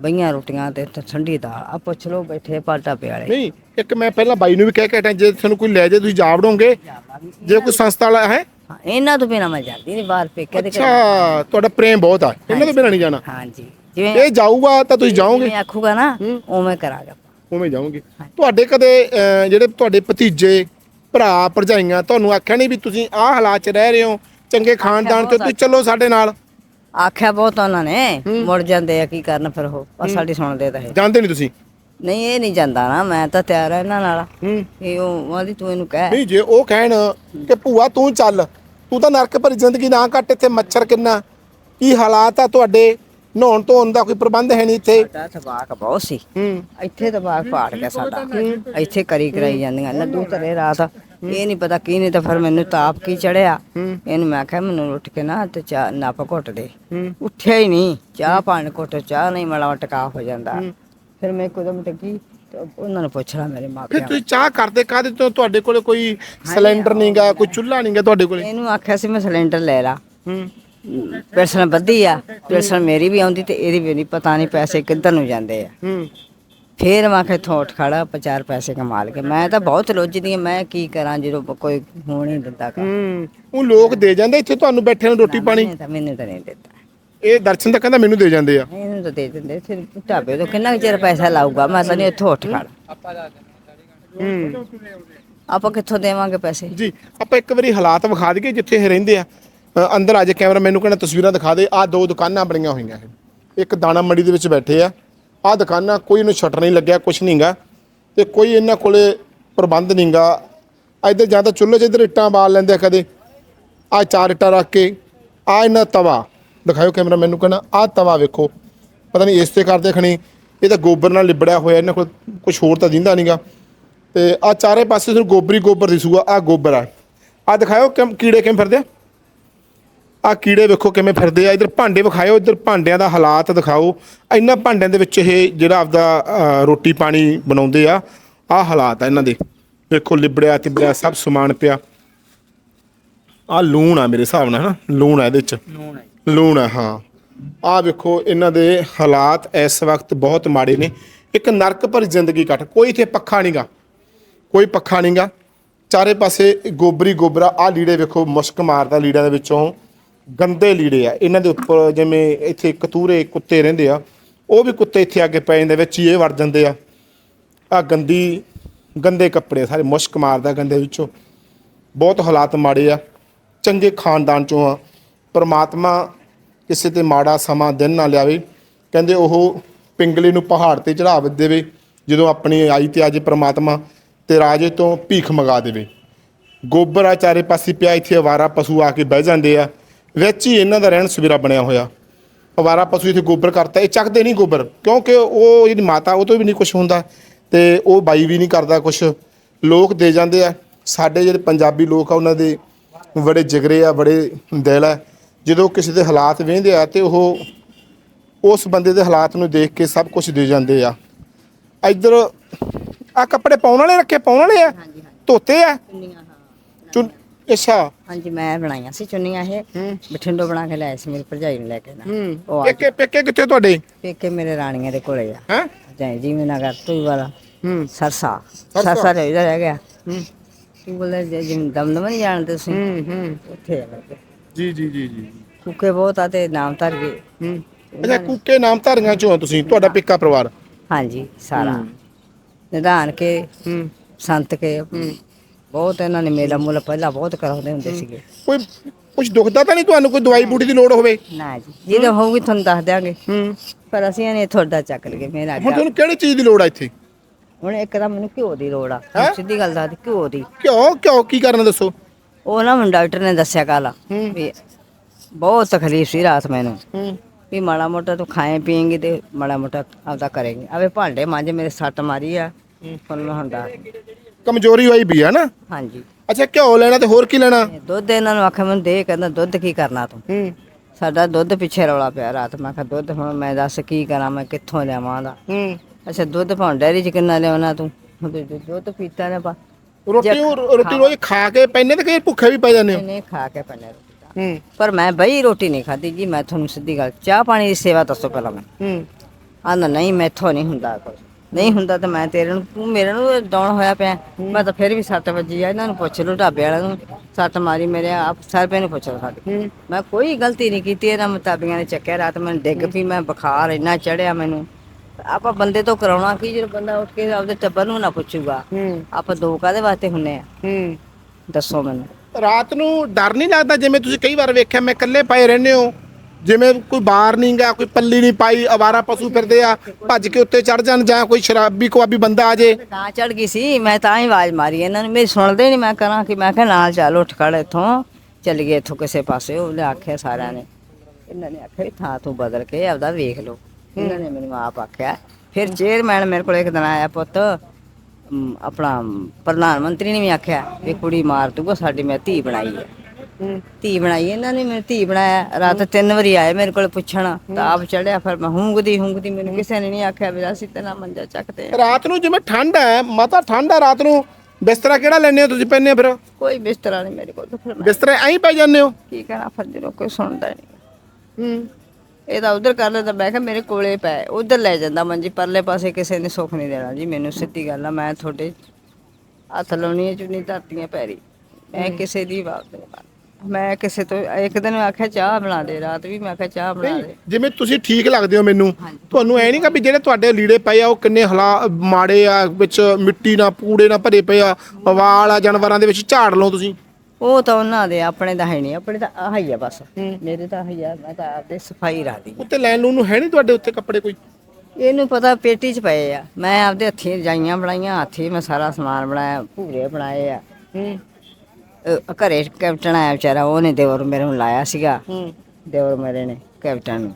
ਬਈਆਂ ਰੋਟੀਆਂ ਤੇ ਤੇ ਠੰਡੀ ਦਾਲ ਆ ਪੁੱਛ ਲਓ ਬੈਠੇ ਪਾਲਟਾ ਪਿਆਲੇ। ਨਹੀਂ ਇੱਕ ਮੈਂ ਪਹਿਲਾਂ ਬਾਈ ਨੂੰ ਵੀ ਕਹਿ ਕੇ ਹਟਿਆ ਜੇ ਤੁਹਾਨੂੰ ਕੋਈ ਲੈ ਜਾਏ ਤੁਸੀਂ ਜਾ ਵੜੋਗੇ। ਜੇ ਕੋਈ ਸੰਸਥਾ ਵਾਲਾ ਹੈ? ਹਾਂ, ਇਹਨਾਂ ਤੋਂ ਬਿਨਾ ਮੈਂ ਜਾਂਦੀ ਨਹੀਂ ਬਾਹਰ ਪੇਕੇ ਦੇ ਘਰ। ਅੱਛਾ ਤੁਹਾਡਾ ਪ੍ਰੇਮ ਬਹੁਤ ਆ। ਇਹਨਾਂ ਤੋਂ ਬਿਨਾਂ ਨਹੀਂ ਜਾਣਾ? ਹਾਂਜੀ। ਜਿਵੇਂ ਇਹ ਜਾਊਗਾ ਤਾਂ ਤੁਸੀਂ ਜਾਓਗੇ। ਜਿਵੇਂ ਆਖੂਗਾ ਨਾ ਉਵੇਂ ਕਰਾਂਗਾ ਉਵੇਂ ਜਾਓਗੇ। ਤੁਹਾਡੇ ਕਦੇ ਅਹ, ਜਿਹੜੇ ਤੁਹਾਡੇ ਭਤੀਜੇ ਭਰਾ ਭਰਜਾਈਆਂ ਤੁਹਾਨੂੰ ਆਖਿਆ ਨਹੀਂ ਵੀ ਤੁਸੀਂ ਆਹ ਹਾਲਾਤ 'ਚ ਰਹਿ ਰਹੇ ਹੋ ਚੰਗੇ ਖਾਨਦਾਨ 'ਚ ਤੁਸੀਂ ਚਲੋ ਸਾਡੇ ਨਾਲ। ਆਖਿਆ ਬਹੁਤ ਉਹਨਾਂ ਨੇ ਮੁੜ ਜਾਂਦੇ ਆ ਕੀ ਕਰਨ ਫਿਰ ਉਹ? ਪਰ ਸਾਡੀ ਸੁਣਦੇ ਤਾਂ ਹੈ। ਜਾਂਦੇ ਨਹੀਂ ਤੁਸੀਂ? ਨਹੀਂ ਇਹ ਨਹੀਂ ਜਾਂਦਾ ਨਾ ਮੈਂ ਤਾਂ ਤਿਆਰ ਆ ਇਹਨਾਂ ਨਾਲ। ਇਹ ਉਹ ਆਂਦੀ ਤੂੰ ਇਹਨੂੰ ਕਹਿ। ਨਹੀਂ ਜੇ ਉਹ ਕਹਿਣ ਕਿ ਭੂਆ ਤੂੰ ਚੱਲ ਤੂੰ ਤਾਂ ਨਰਕ ਭਰੀ ਜ਼ਿੰਦਗੀ ਨਾ ਕੱਟ ਇੱਥੇ ਮੱਛਰ ਕਿੰਨਾ? ਕੀ ਹਾਲਾਤ ਆ ਤੁਹਾਡੇ? ਨਹਾਉਣ ਧੋਣ ਦਾ ਕੋਈ ਪ੍ਰਬੰਧ ਹੈ ਨਹੀਂ ਇੱਥੇ? ਸਾਡਾ ਤਬਾਕ ਬਹੁਤ ਸੀ। ਇੱਥੇ ਤਬਾਕ ਪਾੜ ਗਿਆ ਸਾਡਾ। ਇੱਥੇ ਕਰੀ ਕਰਾਈ ਜਾਂਦੀਆਂ ਲੱਡੂ ਧਰੇ ਰਾਤ। ਇਹ ਨਹੀਂ ਪਤਾ ਕੀ ਨਹੀਂ ਤਾਂ ਫਿਰ ਮੈਨੂੰ ਤਾਪ ਕੀ ਚੜਿਆ। ਇਹਨੂੰ ਮੈਂ ਕਿਹਾ ਮੈਨੂੰ ਉੱਠ ਕੇ ਨਾ ਤੇ ਚਾਹ ਨੱਪ ਘੁੱਟ ਦੇ। ਉੱਠਿਆ ਹੀ ਨਹੀਂ। ਚਾਹ ਪਾਣ ਘੁੱਟ ਚਾਹ ਨਹੀਂ ਮਲਾ ਟਕਾ ਹੋ ਜਾਂਦਾ। ਫਿਰ ਮੈਂ ਇੱਕਦਮ ਟੱਕੀ ਉਹਨਾਂ ਨੂੰ ਪੁੱਛ ਲਾ ਮੇਰੇ ਫਿਰ ਮਾਪਿਆਂ ਤੁਸੀਂ ਚਾਹ ਕਰਦੇ ਕਾਹਦੇ ਤੋਂ? ਤੁਹਾਡੇ ਕੋਲੇ ਕੋਈ ਸਿਲੰਡਰ ਨਹੀਂਗਾ ਕੋਈ ਚੁੱਲ੍ਹਾ ਨਹੀਂਗਾ ਤੁਹਾਡੇ ਕੋਲੇ? ਇਹਨੂੰ ਆਖਿਆ ਸੀ ਮੈਂ ਸਿਲੰਡਰ ਲੈ ਲਾ। ਹੂੰ। ਪੈਸਣ ਵੱਧੀ ਆ। ਪੈਸਣ ਮੇਰੀ ਵੀ ਆਉਂਦੀ ਤੇ ਇਹਦੀ ਵੀ ਨਹੀਂ ਪਤਾ ਨਹੀਂ ਪੈਸੇ ਕਿੱਧਰ ਨੂੰ ਜਾਂਦੇ ਆ। ਹੂੰ। ਫੇਰ ਮੈਂ ਕਿਹਾ ਥੋਟ ਖੜਾ ਆਪਾਂ ਚਾਰ ਪੈਸੇ ਕਮਾ ਲਏ ਮੈਂ ਤਾਂ ਬਹੁਤ ਲੋਝਦੀ ਆ ਮੈਂ ਕੀ ਕਰਾਂ ਜਦੋਂ ਕੋਈ ਹੋਣ ਹੀ ਦਿੰਦਾ ਕੰਮ। ਹੂੰ ਉਹ ਲੋਕ ਦੇ ਜਾਂਦੇ ਇੱਥੇ ਤੁਹਾਨੂੰ ਬੈਠੇ ਨੂੰ ਰੋਟੀ ਪਾਣੀ? ਮੈਨੂੰ ਤਾਂ ਮੈਨੂੰ ਤਾਂ ਨਹੀਂ ਦਿੱਤਾ ਇਹ ਦਰਸ਼ਨ ਤਾਂ ਕਹਿੰਦਾ ਮੈਨੂੰ ਦੇ ਜਾਂਦੇ ਆ। ਇਹਨੂੰ ਤਾਂ ਦੇ ਦਿੰਦੇ ਫਿਰ ਢਾਬੇ ਤੋਂ ਕਿੰਨਾ ਕੁ ਚਿਰ ਪੈਸਾ ਲਾਊਗਾ? ਮੈਂ ਤਾਂ ਨਹੀਂ ਇੱਥੋਂ ਉੱਠ ਖੜ। ਹੂੰ। ਆਪਾਂ ਕਿੱਥੋਂ ਦੇਵਾਂਗੇ ਪੈਸੇ? ਜੀ ਆਪਾਂ ਇੱਕ ਵਾਰੀ ਹਾਲਾਤ ਵਿਖਾ ਦਈਏ ਜਿੱਥੇ ਇਹ ਰਹਿੰਦੇ ਆ। ਅ, ਅੰਦਰ ਆ ਜਾ ਕੈਮਰਾ ਮੈਨੂੰ ਕਹਿੰਦਾ ਤਸਵੀਰਾਂ ਦਿਖਾ ਦੇ। ਆ ਦੋ ਦੁਕਾਨਾਂ ਬਣੀਆਂ ਹੋਈਆਂ ਇਹ ਇੱਕ ਦਾਣਾ ਮੰਡੀ ਦੇ ਵਿੱਚ ਬੈਠੇ ਆ। ਆ ਦੁਕਾਨਾਂ ਕੋਈ ਇਹਨੂੰ ਸ਼ਟਰ ਨਹੀਂ ਲੱਗਿਆ, ਕੁਛ ਨਹੀਂਗਾ ਤੇ ਕੋਈ ਇਹਨਾਂ ਕੋਲੇ ਪ੍ਰਬੰਧ ਨਹੀਂਗਾ ਇੱਧਰ ਜਾਂ ਤਾਂ ਚੁੱਲ੍ਹੇ 'ਚ ਇੱਧਰ ਇੱਟਾਂ ਬਾਲ ਲੈਂਦੇ ਆ ਕਦੇ। ਆ ਚਾਰ ਇੱਟਾਂ ਰੱਖ ਕੇ ਆ ਇਹਨਾਂ ਤਵਾ। ਦਿਖਾਓ ਕੈਮਰਾ ਮੈਨੂੰ ਕਹਿੰਦਾ ਆ ਤਵਾ ਵੇਖੋ। ਪਤਾ ਨਹੀਂ ਇਸ ਤੇ ਕਰਦੇ ਖਣੀ। ਇਹ ਤਾਂ ਗੋਬਰ ਨਾਲ ਲਿਬੜਿਆ ਹੋਇਆ, ਇਹਨਾਂ ਕੋਲ ਕੁਝ ਹੋਰ ਤਾਂ ਦਿੰਦਾ ਨਹੀਂਗਾ ਤੇ ਆ ਚਾਰੇ ਪਾਸੇ ਸਿਰ ਗੋਬਰੀ ਗੋਬਰ ਦਿਸੂਗਾ ਆ ਗੋਬਰ ਆ। ਆ ਦਿਖਾਓ ਕਿਮ ਕੀੜੇ ਕਿਵੇਂ ਫਿਰਦੇ ਆ। ਆ ਕੀੜੇ ਵੇਖੋ ਕਿਵੇਂ ਫਿਰਦੇ ਆ। ਇਧਰ ਭਾਂਡੇ ਵਿਖਾਇਓ, ਇਧਰ ਭਾਂਡਿਆਂ ਦਾ ਹਾਲਾਤ ਦਿਖਾਓ। ਇਹਨਾਂ ਭਾਂਡਿਆਂ ਦੇ ਵਿੱਚ ਇਹ ਜਿਹੜਾ ਆਪਦਾ ਰੋਟੀ ਪਾਣੀ ਬਣਾਉਂਦੇ ਆ ਆ ਹਾਲਾਤ ਆ ਇਹਨਾਂ ਦੇ। ਵੇਖੋ ਲਿਬੜਿਆ, ਤਿਬੜਿਆ, ਸਭ ਸਮਾਨ ਪਿਆ। ਆ ਲੂਣ ਆ ਮੇਰੇ ਹਿਸਾਬ ਨਾਲ, ਹਨਾ? ਲੂਣ ਆ ਇਹਦੇ ਚ। ਲੂਣ ਆ, ਹਾਂ। ਆ ਵੇਖੋ ਇਹਨਾਂ ਦੇ ਹਾਲਾਤ ਇਸ ਵਕਤ ਬਹੁਤ ਮਾੜੇ ਨੇ। ਇੱਕ ਨਰਕ ਭਰੀ ਜ਼ਿੰਦਗੀ ਕੱਟ, ਕੋਈ ਇੱਥੇ ਪੱਖਾ ਨਹੀਂਗਾ ਕੋਈ ਪੱਖਾ ਨਹੀਂਗਾ ਚਾਰੇ ਪਾਸੇ ਗੋਬਰੀ ਗੋਬਰਾ ਆ ਲੀੜੇ ਵੇਖੋ, ਮੁਸ਼ਕ ਮਾਰਦਾ ਲੀੜਿਆਂ ਦੇ ਵਿੱਚੋਂ। ਗੰਦੇ ਲੀੜੇ ਆ। ਇਹਨਾਂ ਦੇ ਉੱਪਰ ਜਿਵੇਂ ਇੱਥੇ ਕਤੂਰੇ ਕੁੱਤੇ ਰਹਿੰਦੇ ਆ, ਉਹ ਵੀ ਕੁੱਤੇ ਇੱਥੇ ਆ ਕੇ ਪੈ ਜਾਂਦੇ ਵਿੱਚ ਹੀ ਇਹ ਵੜ ਜਾਂਦੇ ਆ। ਆ ਗੰਦੀ, ਗੰਦੇ ਕੱਪੜੇ ਸਾਰੇ ਮੁਸ਼ਕ ਮਾਰਦਾ ਗੰਦੇ ਵਿੱਚੋਂ। ਬਹੁਤ ਹਾਲਾਤ ਮਾੜੇ ਆ। ਚੰਗੇ ਖਾਨਦਾਨ ਚੋਂ ਆ। ਪਰਮਾਤਮਾ ਕਿਸੇ ਤੇ ਮਾੜਾ ਸਮਾਂ ਦਿਨ ਨਾ ਲਿਆਵੇ। ਕਹਿੰਦੇ ਉਹ ਪਿੰਗਲੇ ਨੂੰ ਪਹਾੜ ਤੇ ਚੜਾਵ ਦੇਵੇ, ਜਦੋਂ ਆਪਣੀ ਆਈ ਤੇ ਅਜੇ ਪਰਮਾਤਮਾ ਤੇ ਰਾਜੇ ਤੋਂ ਭੀਖ ਮੰਗਾ ਦੇਵੇ। ਗੋਬਰ ਆ ਚਾਰੇ ਪਾਸੇ ਪਿਆ, ਇੱਥੇ ਅਵਾਰਾ ਪਸ਼ੂ ਆ ਕੇ ਬਹਿ ਜਾਂਦੇ ਆ। ਵਿੱਚ ਹੀ ਇਹਨਾਂ ਦਾ ਰਹਿਣ ਸਵੇਰਾ ਬਣਿਆ ਹੋਇਆ। ਅਵਾਰਾ ਪਸ਼ੂ ਇੱਥੇ ਗੋਬਰ ਕਰਤਾ। ਇਹ ਚੱਕਦੇ ਨਹੀਂ ਗੋਬਰ ਕਿਉਂਕਿ ਉਹ ਜਿਹੜੀ ਮਾਤਾ ਉਹ ਤੋਂ ਵੀ ਨਹੀਂ ਕੁਝ ਹੁੰਦਾ ਤੇ ਉਹ ਬਾਈ ਵੀ ਨਹੀਂ ਕਰਦਾ ਕੁਝ ਲੋਕ ਦੇ ਜਾਂਦੇ ਆ। ਸਾਡੇ ਜਿਹੜੇ ਪੰਜਾਬੀ ਲੋਕ ਆ ਉਹਨਾਂ ਦੇ ਬੜੇ ਜਿਗਰੇ ਆ ਬੜੇ ਦਿਲ ਆ। ਜਦੋਂ ਕਿਸੇ ਦੇ ਹਾਲਾਤ ਵੇਂਦੇ ਆ ਤੇ ਉਹ ਉਸ ਬੰਦੇ ਦੇ ਹਾਲਾਤ ਨੂੰ ਦੇਖ ਕੇ ਸਭ ਕੁਝ ਦੇ ਜਾਂਦੇ ਆ। ਇੱਧਰ ਆ ਕੱਪੜੇ ਪਾਉਣ ਵਾਲੇ ਰੱਖੇ ਪਾਉਣ ਵਾਲੇ ਆ? ਧੋਤੇ ਆ? ਚੁੰਨੀਆਂ ਹਾਂ। ਅੱਛਾ। ਹਾਂਜੀ ਮੈਂ ਬਣਾਈਆਂ ਸੀ ਚੁੰਨੀਆਂ ਇਹ। ਬਠਿੰਡੋਂ ਬਣਾ ਕੇ ਲਿਆਏ ਸੀ ਮੇਰੀ ਭਰਜਾਈ ਨੂੰ ਲੈ ਕੇ ਨਾ। ਉਹ ਆ ਪੇਕੇ ਪੇਕੇ ਕਿੱਥੇ ਤੁਹਾਡੇ? ਪੇਕੇ ਮੇਰੇ ਰਾਣੀਆਂ ਦੇ ਕੋਲੇ ਆ। ਹੈ? ਜੈ ਜੀ ਮੈਂ ਨਗਰ ਤੋਂ ਵਾਲਾ। ਹੂੰ। ਸਰਸਾ। ਸਰਸਾ। ਸਰਸਾ ਰਹਿ ਰਹਿ ਗਿਆ। ਹੂੰ। ਕੀ ਬੋਲੇ ਜਿਮ ਦਮਦਮ ਨਹੀਂ ਜਾਣਦੇ ਤੁਸੀਂ? ਹੂੰ ਹੂੰ। ਉੱਥੇ ਆ ਮੇਰੇ ਜੀ ਜੀ ਜੀ ਜੀ। ਕੁੱਕੇ ਬਹੁਤ ਆ ਤੇ ਨਾਮ ਧਰ ਗਏ ਹੂੰ ਅੱਛਾ ਕੁੱਕੇ ਨਾਮ ਧਾਰੀਆਂ ਚੋਂ ਤੁਸੀਂ? ਤੁਹਾਡਾ ਪੇਕਾ ਪਰਿਵਾਰ? ਹਾਂਜੀ ਸਾਰਾ। ਨਿਧਾਨ ਕੇ ਹੂੰ। ਸੰਤ ਕੇ। ਬਹੁਤ ਇਹਨਾਂ ਨੇ ਮੇਲਾ ਮੂਲਾ ਪਹਿਲਾਂ ਬਹੁਤ ਕਰਾਉਂਦੇ ਹੁੰਦੇ ਸੀਗੇ। ਕੋਈ ਕੁਝ ਦੁਖਦਾ ਤਾਂ ਨਹੀਂ ਤੁਹਾਨੂੰ ਕੋਈ ਦਵਾਈ ਬੂਟੀ ਦੀ ਲੋੜ ਹੋਵੇ? ਨਾ ਜੀ ਜਦੋਂ ਹੋਊਗੀ ਤੁਹਾਨੂੰ ਦੱਸ ਦਿਆਂਗੇ। ਹੂੰ। ਪਰ ਅਸੀਂ ਇਹਨੇ ਤੁਹਾਡਾ ਚੱਕ ਲਈਏ ਮੇਰਾ ਹੁਣ ਤੁਹਾਨੂੰ ਕਿਹੜੀ ਚੀਜ਼ ਦੀ ਲੋੜ ਆ ਇੱਥੇ? ਹੁਣ ਇੱਕ ਤਾਂ ਮੈਨੂੰ ਘਿਓ ਦੀ ਲੋੜ ਆ। ਹੈਂ? ਸਿੱਧੀ ਗੱਲ ਦੱਸਦੀ ਘਿਓ ਦੀ। ਕਿਉਂ ਕਿਉਂ ਕੀ ਕਰਨਾ ਦੱਸੋ? ਉਹ ਨਾ ਮੈਨੂੰ ਡਾਕਟਰ ਨੇ ਦੱਸਿਆ ਕੱਲ ਹੂੰ। ਵੀ ਬਹੁਤ ਤਕਲੀਫ ਸੀ ਰਾਤ ਮੈਨੂੰ। ਹੂੰ। ਵੀ ਮਾੜਾ ਮੋਟਾ ਤੂੰ ਖਾਏ ਪੀਏਂਗੀ ਤੇ ਮਾੜਾ ਮੋਟਾ ਆਪਦਾ ਕਰੇਂਗੀ। ਆਵੇ ਭਾਂਡੇ ਮਾਂਜੇ ਮੇਰੇ ਸੱਟ ਮਾਰੀ ਆ। ਮੈਂ ਹੁੰਦਾ ਕਮਜ਼ੋਰੀ ਹੋਈ ਵੀ ਆ ਨਾ? ਹਾਂਜੀ। ਅੱਛਾ ਘਿਓ ਲੈਣਾ ਤੇ ਹੋਰ ਕੀ ਲੈਣਾ? ਦੁੱਧ ਇਹਨਾਂ ਨੂੰ ਆਖਿਆ ਮੈਨੂੰ ਦੇ ਕਹਿੰਦਾ ਦੁੱਧ ਕੀ ਕਰਨਾ ਤੂੰ? ਹੂੰ। ਸਾਡਾ ਦੁੱਧ ਪਿੱਛੇ ਰੌਲਾ ਪਿਆ ਰਾਤ। ਮੈਂ ਕਿਹਾ ਦੁੱਧ ਹੁਣ ਮੈਂ ਦੱਸ ਕੀ ਕਰਾਂ ਮੈਂ ਕਿੱਥੋਂ ਲਿਆਵਾਂ ਦਾ ਹੂੰ। ਅੱਛਾ ਦੁੱਧ ਭਾਂ ਡੈਰੀ ਚ ਕਿੰਨਾ ਲਿਆਉਣਾ ਤੂੰ? ਹੁਣ ਤੇ ਦੁੱਧ ਪੀਤਾ ਨੇ ਪਾ। ਰੋਟੀ ਰੋਟੀ ਰੋਜ਼ ਖਾ ਕੇ ਪੈਨੇ ਤੇ ਕਈ ਭੁੱਖੇ ਵੀ ਪੈ ਜਾਂਦੇ ਹੋ? ਇਹਨੇ ਖਾ ਕੇ ਰੋਟੀ ਦਾ ਹੂੰ। ਪਰ ਮੈਂ ਬਈ ਰੋਟੀ ਨਹੀਂ ਖਾਦੀ ਜੀ ਮੈਂ ਤੁਹਾਨੂੰ ਸਿੱਧੀ ਗੱਲ ਚਾਹ ਪਾਣੀ ਦੀ ਸੇਵਾ ਦੱਸੋ ਪਹਿਲਾਂ ਮੈਂ ਹੂੰ। ਆਂਦਾ ਨਹੀਂ ਮੈਥੋਂ ਨਹੀਂ ਹੁੰਦਾ ਕੁਝ ਨਹੀਂ ਹੁੰਦਾ ਤਾਂ ਮੈਂ ਤੇਰੇ ਨੂੰ ਤੂੰ ਮੇਰੇ ਨੂੰ ਡਾਉਣ ਹੋਇਆ ਪਿਆ। ਮੈਂ ਤਾਂ ਫਿਰ ਵੀ 7 ਵਜੇ ਆ ਇਹਨਾਂ ਨੂੰ ਪੁੱਛ ਲਓ ਢਾਬੇ ਵਾਲਿਆਂ ਨੂੰ ਸੱਟ ਮਾਰੀ ਮੇਰੇ ਆਪ ਸਰਪੇ ਨੂੰ ਪੁੱਛ ਲਓ ਸਾਡੇ। ਮੈਂ ਕੋਈ ਗਲਤੀ ਨਹੀਂ ਕੀਤੀ ਇਹਨਾਂ ਮੁਤਾਬੀਆਂ ਨੇ ਚੱਕਿਆ ਰਾਤ ਮੈਨੂੰ ਡਿੱਗ ਪਈ ਮੈਂ ਬੁਖਾਰ ਇੰਨਾ ਚੜਿਆ ਮੈਨੂੰ। ਆਪਾਂ ਬੰਦੇ ਤੋਂ ਕਰਾਉਣਾ ਕੀ ਜਦੋਂ ਬੰਦਾ ਉੱਠ ਕੇ ਆਪਦੇ ਟੱਬਰ ਨੂੰ ਨਾ ਪੁੱਛੂਗਾ ਆਪਾਂ ਦੋ ਕਾਦੇ ਵਾਸਤੇ ਹੁੰਨੇ ਆ? ਦੱਸੋ ਮੈਨੂੰ। ਰਾਤ ਨੂੰ ਡਰ ਨਹੀਂ ਲੱਗਦਾ ਜਿਵੇਂ ਤੁਸੀਂ ਕਈ ਵਾਰ ਵੇਖਿਆ ਮੈਂ ਇਕੱਲੇ ਪਏ ਰਹਿੰਦੇ ਹੋ। ਜਿਵੇਂ ਕੋਈ ਬਾਹਰ ਨਹੀਂ ਕੋਈ ਪੱਲੀ ਨਹੀਂ ਪਾਈ ਅਵਾਰਾ ਪਸ਼ੂ ਫਿਰਦੇ ਆ, ਭੱਜ ਕੇ ਉੱਤੇ ਚੜ ਜਾਣ ਜਾਂ ਕੋਈ ਸ਼ਰਾਬੀ ਕੁਆਬੀ ਬੰਦਾ ਆ ਜੇ। ਤਾਂ ਚੜ ਗਈ ਸੀ, ਮੈਂ ਤਾਂ ਹੀ ਆਵਾਜ਼ ਮਾਰੀ ਇਹਨਾਂ ਨੂੰ, ਮੇਰੀ ਸੁਣਦੇ ਨਹੀਂ ਮੈਂ ਕਰਾਂ ਕਿ, ਮੈਂ ਕਿਹਾ ਨਾਲ ਚੱਲ ਉੱਠ ਖੜ ਇੱਥੋਂ, ਚੱਲ ਗਏ ਇੱਥੋਂ ਕਿਸੇ ਪਾਸੇ ਉਹਨੇ ਆਖਿਆ ਸਾਰਿਆਂ ਨੇ। ਇਹਨਾਂ ਨੇ ਆਖਿਆ ਥਾਂ ਤੂੰ ਬਦਲ ਕੇ ਆਪਦਾ ਵੇਖ ਲਓ। ਇਹਨਾਂ ਨੇ ਮੈਨੂੰ ਆਪ ਆਖਿਆ, ਫਿਰ ਚੇਅਰਮੈਨ ਮੇਰੇ ਕੋਲ ਇੱਕ ਦਿਨ ਆਇਆ ਪੁੱਤ ਆਪਣਾ ਪ੍ਰਧਾਨ ਮੰਤਰੀ ਨੇ ਵੀ ਆਖਿਆ ਇਹ ਕੁੜੀ ਮਾਰ ਦੂਗਾ ਸਾਡੀ ਮੈਂ ਧੀ ਬਣਾਈ ਹੈ। ਧੀ ਬਣਾਈ ਇਹਨਾਂ ਨੇ ਮੈਨੂੰ ਧੀ ਬਣਾਇਆ ਰਾਤ ਤਿੰਨ ਵਾਰੀ ਆਏ ਮੇਰੇ ਕੋਲ ਪੁੱਛਣ ਤਾਂ ਆਪ ਚੜਿਆ ਫਿਰ ਮੈਂ ਹੂੰਗਦੀ ਹੂੰਗਦੀ ਮੈਨੂੰ ਕਿਸੇ ਨੇ ਨਹੀਂ ਆਖਿਆ ਵੀ ਅਸੀਂ ਤੇ ਨਾ ਮੰਜਾ ਚੱਕਦੇ ਆ। ਰਾਤ ਨੂੰ ਜਿਵੇਂ ਠੰਡ ਹੈ ਮਾਤਾ ਠੰਡ ਹੈ ਰਾਤ ਨੂੰ ਬਿਸਤਰਾ ਕਿਹੜਾ ਲੈਣੇ ਹੋ ਤੁਸੀਂ ਪੈਨੇ ਫਿਰ? ਕੋਈ ਬਿਸਤਰਾ ਨਹੀਂ ਮੇਰੇ ਕੋਲ ਤਾਂ ਫਿਰ ਮੈਂ ਬਿਸਤਰੇ ਐਂ ਪੈ ਜਾਂਦੇ ਹੋ? ਕੀ ਕਰਾਂ ਫਿਰ ਜਦੋਂ ਕੋਈ ਸੁਣਦਾ ਨਹੀਂ। ਹੂੰ। ਇਹ ਤਾਂ ਉਧਰ ਕਰ ਲੈਂਦਾ ਮੈਂ ਕਿਹਾ ਮੇਰੇ ਕੋਲੇ ਪੈ ਉਧਰ ਲੈ ਜਾਂਦਾ ਮੰਜੀ ਪਰਲੇ ਪਾਸੇ ਕਿਸੇ ਨੇ ਸੁੱਖ ਨਹੀਂ ਦੇਣਾ। ਜੀ ਮੈਨੂੰ ਸਿੱਧੀ ਗੱਲ ਆ ਮੈਂ ਤੁਹਾਡੇ ਹੱਥ ਲਾਉਣੀ ਚੁੰਨੀ ਧਰਤੀਆਂ ਪੈਰੀ। ਮੈਂ ਕਿਸੇ ਦੀ ਬਾਤ ਨਹੀਂ ਮੰਨਦੀ। ਮੈਂ ਕਿਸੇ ਤੋਂ ਇੱਕ ਦਿਨ ਮੈਂ ਆਖਿਆ ਚਾਹ ਬਣਾ ਦੇ ਰਾਤ ਵੀ ਮੈਂ ਆਖਿਆ ਚਾਹ ਬਣਾ ਦੇ। ਜਿਵੇਂ ਤੁਸੀਂ ਠੀਕ ਲੱਗਦੇ ਹੋ ਮੈਨੂੰ ਤੁਹਾਨੂੰ ਐ ਨਹੀਂ ਕਿ ਵੀ ਜਿਹੜੇ ਤੁਹਾਡੇ ਲੀੜੇ ਪਏ ਆ ਉਹ ਕਿੰਨੇ ਹਲਾ ਮਾੜੇ ਆ ਵਿੱਚ ਮਿੱਟੀ ਨਾਲ ਪੂੜੇ ਨਾਲ ਭਰੇ ਪਏ ਆ ਵਾਲ ਆ ਜਾਨਵਰਾਂ ਦੇ ਵਿੱਚ ਝਾੜ ਲਓ ਤੁਸੀਂ। ਉਹ ਤਾਂ ਉਹਨਾਂ ਦੇ ਆਪਣੇ ਤਾਂ ਹੈ ਨਹੀਂ ਆਪਣੇ ਤਾਂ ਆਹ ਹੀ ਆ ਬਸ। ਮੇਰੇ ਤਾਂ ਆਹ ਆ ਮੈਂ ਤਾਂ ਆਪਦੇ ਸਫ਼ਾਈ ਰੱਖਦੀ ਉੱਤੇ ਲੈਣ ਨੂੰ ਹੈ ਨਹੀਂ ਤੁਹਾਡੇ ਉੱਤੇ ਕੱਪੜੇ ਕੋਈ? ਇਹਨੂੰ ਪਤਾ ਪੇਟੀ 'ਚ ਪਏ ਆ। ਮੈਂ ਆਪਦੇ ਹੱਥੀਂ ਰਜਾਈਆਂ ਬਣਾਈਆਂ ਹੱਥੀਂ ਮੈਂ ਸਾਰਾ ਸਮਾਨ ਬਣਾਇਆ ਭੂਰੇ ਬਣਾਏ ਆ। ਅਹ ਘਰੇ ਕੈਪਟਨ ਆਇਆ ਵਿਚਾਰਾ ਉਹਨੇ ਦੇਵਰ ਮੇਰੇ ਨੂੰ ਲਾਇਆ ਸੀਗਾ। ਦੇਵਰ ਮੇਰੇ ਨੇ ਕੈਪਟਨ ਨੂੰ।